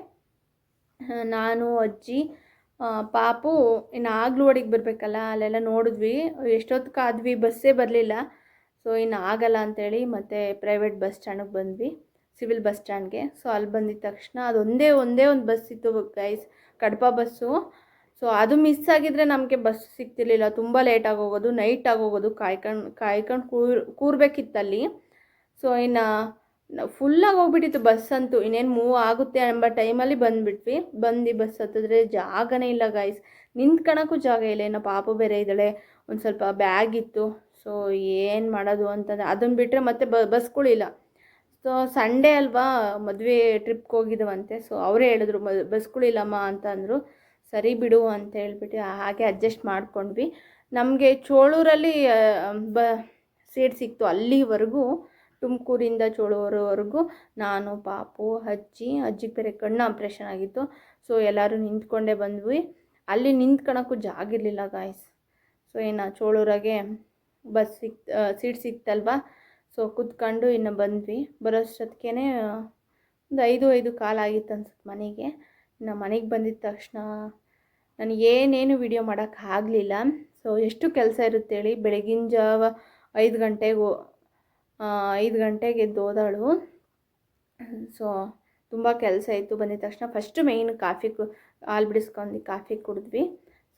ನಾನು, ಅಜ್ಜಿ ಪಾಪು, ಇನ್ನು ಆಗ್ಲುವಾಡಿಗೆ ಬರಬೇಕಲ್ಲ, ಅಲ್ಲೆಲ್ಲ ನೋಡಿದ್ವಿ. ಎಷ್ಟೊತ್ತು ಕಾದ್ವಿ, ಬಸ್ಸೇ ಬರಲಿಲ್ಲ. ಸೊ ಇನ್ನು ಆಗಲ್ಲ ಅಂತೇಳಿ ಮತ್ತು ಪ್ರೈವೇಟ್ ಬಸ್ ಸ್ಟ್ಯಾಂಡಿಗೆ ಬಂದ್ವಿ ಸಿವಿಲ್ ಬಸ್ ಸ್ಟ್ಯಾಂಡ್ಗೆ ಸೊ ಅಲ್ಲಿ ಬಂದಿದ ತಕ್ಷಣ ಅದೊಂದೇ, ಒಂದೇ ಒಂದು ಬಸ್ ಇತ್ತು ಗೈಸ್ ಕಡಪ ಬಸ್ಸು. ಸೊ ಅದು ಮಿಸ್ ಆಗಿದ್ರೆ ನಮಗೆ ಬಸ್ ಸಿಗ್ತಿರ್ಲಿಲ್ಲ. ತುಂಬ ಲೇಟ್ ಹೋಗೋದು ನೈಟ್ ಆಗೋಗೋದು, ಕಾಯ್ಕೊಂಡು ಕಾಯ್ಕೊಂಡು ಕೂರ್, ಕೂರ್ಬೇಕಿತ್ತಲ್ಲಿ. ಸೊ ಇನ್ನು ಫುಲ್ಲಾಗಿ ಹೋಗ್ಬಿಟ್ಟಿತ್ತು ಬಸ್ ಅಂತೂ. ಇನ್ನೇನು ಮೂವ್ ಆಗುತ್ತೆ ಎಂಬ ಟೈಮಲ್ಲಿ ಬಂದುಬಿಟ್ವಿ. ಬಂದು ಬಸ್ ಹತ್ತಿದ್ರೆ ಜಾಗನೇ ಇಲ್ಲ ಗಾಯ್ಸ್ ನಿಂತ್ಕೊಳಕ್ಕೂ ಜಾಗ ಇಲ್ಲ. ಏನೋ ಪಾಪು ಬೇರೆ ಇದ್ದಾಳೆ. ಒಂದು ಸ್ವಲ್ಪ ಬ್ಯಾಗ್ ಇತ್ತು. ಸೊ ಏನು ಮಾಡೋದು ಅಂತಂದರೆ ಅದನ್ನು ಬಿಟ್ಟರೆ ಮತ್ತೆ ಬಸ್ಗಳಿಲ್ಲ ಸೊ ಸಂಡೇ ಅಲ್ವಾ ಮದುವೆ ಟ್ರಿಪ್ಗೆ ಹೋಗಿದ್ದವಂತೆ ಸೊ ಅವರೇ ಹೇಳಿದ್ರು, ಮ ಬಸ್ಗಳಿಲ್ಲಮ್ಮ ಅಂತ ಅಂದರು. ಸರಿ ಬಿಡು ಅಂತ ಹೇಳ್ಬಿಟ್ಟು ಹಾಗೆ ಅಡ್ಜಸ್ಟ್ ಮಾಡ್ಕೊಂಡ್ವಿ. ನಮಗೆ ಚೋಳೂರಲ್ಲಿ ಬ ಸೀಟ್ ಸಿಕ್ತು. ಅಲ್ಲಿವರೆಗೂ, ತುಮಕೂರಿಂದ ಚೋಳೂರವರೆಗೂ ನಾನು, ಪಾಪು, ಅಜ್ಜಿ ಅಜ್ಜಿ ಬೇರೆ ಕಣ್ಣು ಆಪ್ರೇಷನ್ ಆಗಿತ್ತು. ಸೊ ಎಲ್ಲರೂ ನಿಂತ್ಕೊಂಡೇ ಬಂದ್ವಿ. ಅಲ್ಲಿ ನಿಂತ್ಕೊಳಕ್ಕೂ ಜಾಗ ಇರಲಿಲ್ಲ ಗಾಯ್ಸ್ ಸೊ ಏನು, ಚೋಳೂರಾಗೆ ಬಸ್ ಸಿಕ್ ಸೀಟ್ ಸಿಕ್ತಲ್ವಾ? ಸೊ ಕುತ್ಕೊಂಡು ಇನ್ನು ಬಂದ್ವಿ. ಬರೋಷ್ಟೊತ್ತಿಗೆ ಒಂದು ಐದು ಐದು ಕಾಲು ಆಗಿತ್ತು ಅನ್ಸುತ್ತೆ ಮನೆಗೆ. ಇನ್ನು ಮನೆಗೆ ಬಂದಿದ್ದ ತಕ್ಷಣ ನನಗೆ ಏನೇನು ವಿಡಿಯೋ ಮಾಡೋಕ್ಕಾಗಲಿಲ್ಲ ಸೊ ಎಷ್ಟು ಕೆಲಸ ಇರುತ್ತೆ ಹೇಳಿ. ಬೆಳಗಿನ ಜಾವ ಐದು ಗಂಟೆಗೆ ಐದು ಗಂಟೆಗೆ ಎದ್ದು ಹೋದಳು ಸೊ ತುಂಬ ಕೆಲಸ ಇತ್ತು. ಬಂದಿದ ತಕ್ಷಣ ಫಸ್ಟು ಮೇಯ್ನ್ ಕಾಫಿ ಕು, ಹಾಲು ಬಿಡಿಸ್ಕೊಂಡು ಕಾಫಿ ಕುಡಿದ್ವಿ.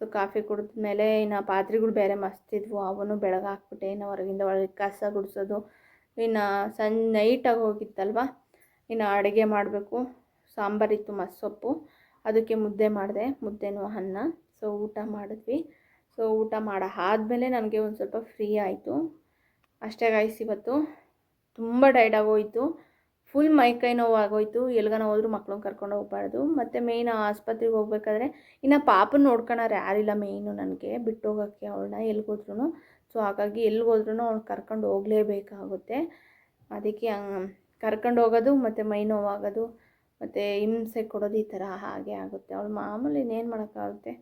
ಸೊ ಕಾಫಿ ಕುಡಿದ್ಮೇಲೆ ಇನ್ನು ಪಾತ್ರೆಗಳು ಬೇರೆ ಮಸ್ತಿದ್ವು. ಅವನು ಬೆಳಗಾಕ್ಬಿಟ್ಟೆ ಇನ್ನು ಹೊರಗಿಂದ ಒಳಗೆ ಕಸ ಗುಡಿಸೋದು. ಇನ್ನು ಸನ್ ನೈಟಾಗಿ ಹೋಗಿತ್ತಲ್ವ? ಇನ್ನು ಅಡುಗೆ ಮಾಡಬೇಕು. ಸಾಂಬಾರಿತ್ತು ಮಸ್ಸೊಪ್ಪು ಅದಕ್ಕೆ ಮುದ್ದೆ ಮಾಡಿದೆ. ಮುದ್ದೆನೂ ಅನ್ನ. ಸೊ ಊಟ ಮಾಡಿದ್ವಿ. ಸೊ ಊಟ ಮಾಡ ಆದಮೇಲೆ ನನಗೆ ಒಂದು ಸ್ವಲ್ಪ ಫ್ರೀ ಆಯಿತು. ಅಷ್ಟೇ ಗಾಯ್ಸ್ ಇವತ್ತು ತುಂಬ ಟೈರ್ಡ್ ಆಗೋಯ್ತು. ಫುಲ್ ಮೈಕೈ ನೋವು ಆಗೋಯ್ತು. ಎಲ್ಗನ ಹೋದ್ರು ಮಕ್ಳನ್ನ ಕರ್ಕೊಂಡು ಹೋಗ್ಬಾರ್ದು. ಮತ್ತು ಮೇಯ್ನ್ ಆಸ್ಪತ್ರೆಗೆ ಹೋಗ್ಬೇಕಾದ್ರೆ ಇನ್ನು ಪಾಪನ ನೋಡ್ಕೊಳೋರು ಯಾರಿಲ್ಲ ಮೇಯ್ನು ನನಗೆ. ಬಿಟ್ಟು ಹೋಗೋಕ್ಕೆ ಅವಳನ್ನ ಎಲ್ಗೋದ್ರೂ ಸೊ ಹಾಗಾಗಿ ಎಲ್ಗೋದ್ರೂ ಅವ್ಳು ಕರ್ಕೊಂಡು ಹೋಗಲೇಬೇಕಾಗುತ್ತೆ. ಅದಕ್ಕೆ ಕರ್ಕೊಂಡು ಹೋಗೋದು ಮತ್ತು ಮೈ ನೋವಾಗೋದು ಮತ್ತು ಹಿಂಸೆ ಕೊಡೋದು ಈ ಥರ ಹಾಗೆ ಆಗುತ್ತೆ. ಅವಳು ಮಾಮೂಲಿ ಇನ್ನೇನು ಮಾಡೋಕ್ಕಾಗುತ್ತೆ?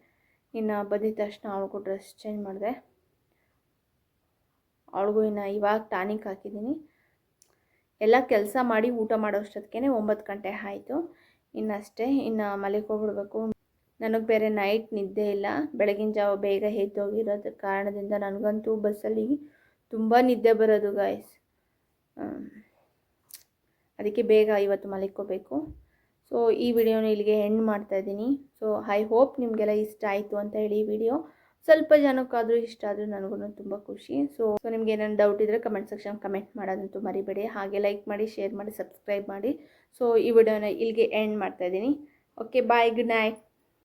ಇನ್ನು ಬಂದಿದ್ದ ತಕ್ಷಣ ಅವಳಿಗೂ ಡ್ರೆಸ್ ಚೇಂಜ್ ಮಾಡಿದೆ. ಅವಳಿಗೂ ಇನ್ನು ಇವಾಗ ಟಾನಿಕ್ ಹಾಕಿದ್ದೀನಿ. ಎಲ್ಲ ಕೆಲಸ ಮಾಡಿ ಊಟ ಮಾಡೋಷ್ಟೊತ್ತಿಗೆ ಒಂಬತ್ತು ಗಂಟೆ ಆಯಿತು. ಇನ್ನಷ್ಟೇ ಇನ್ನು ಮಲಿಗೆ ಹೋಗ್ಬಿಡ್ಬೇಕು. ನನಗೆ ಬೇರೆ ನೈಟ್ ನಿದ್ದೆ ಇಲ್ಲ. ಬೆಳಗಿನ ಜಾವ ಬೇಗ ಎದ್ದೋಗಿರೋದು ಕಾರಣದಿಂದ ನನಗಂತೂ ಬಸ್ಸಲ್ಲಿ ತುಂಬ ನಿದ್ದೆ ಬರೋದು ಗಾಯ್ಸ್ ಅದಕ್ಕೆ ಬೇಗ ಇವತ್ತು ಮಲಿಕೋಬೇಕು. ಸೊ ಈ ವಿಡಿಯೋನ ಇಲ್ಲಿಗೆ ಎಂಡ್ ಮಾಡ್ತಾ ಇದ್ದೀನಿ. ಸೊ ಐ ಹೋಪ್ ನಿಮಗೆಲ್ಲ ಇಷ್ಟ ಆಯಿತು ಅಂತ ಹೇಳಿ ಈ ವಿಡಿಯೋ. ಸ್ವಲ್ಪ ಜನಕ್ಕಾದರೂ ಇಷ್ಟ ಆದರೂ ನನಗೂ ತುಂಬ ಖುಷಿ. ಸೊ ಸೊ ನಿಮ್ಗೆ ಏನೇನು ಡೌಟ್ ಇದ್ದರೆ ಕಮೆಂಟ್ ಸೆಕ್ಷನ್ ಕಮೆಂಟ್ ಮಾಡೋದಂತೂ ಮರಿಬೇಡಿ. ಹಾಗೆ ಲೈಕ್ ಮಾಡಿ ಶೇರ್ ಮಾಡಿ ಸಬ್ಸ್ಕ್ರೈಬ್ ಮಾಡಿ. ಸೊ ಈ ವಿಡಿಯೋನ ಇಲ್ಲಿಗೆ ಎಂಡ್ ಮಾಡ್ತಾ ಇದ್ದೀನಿ. Okay bye good night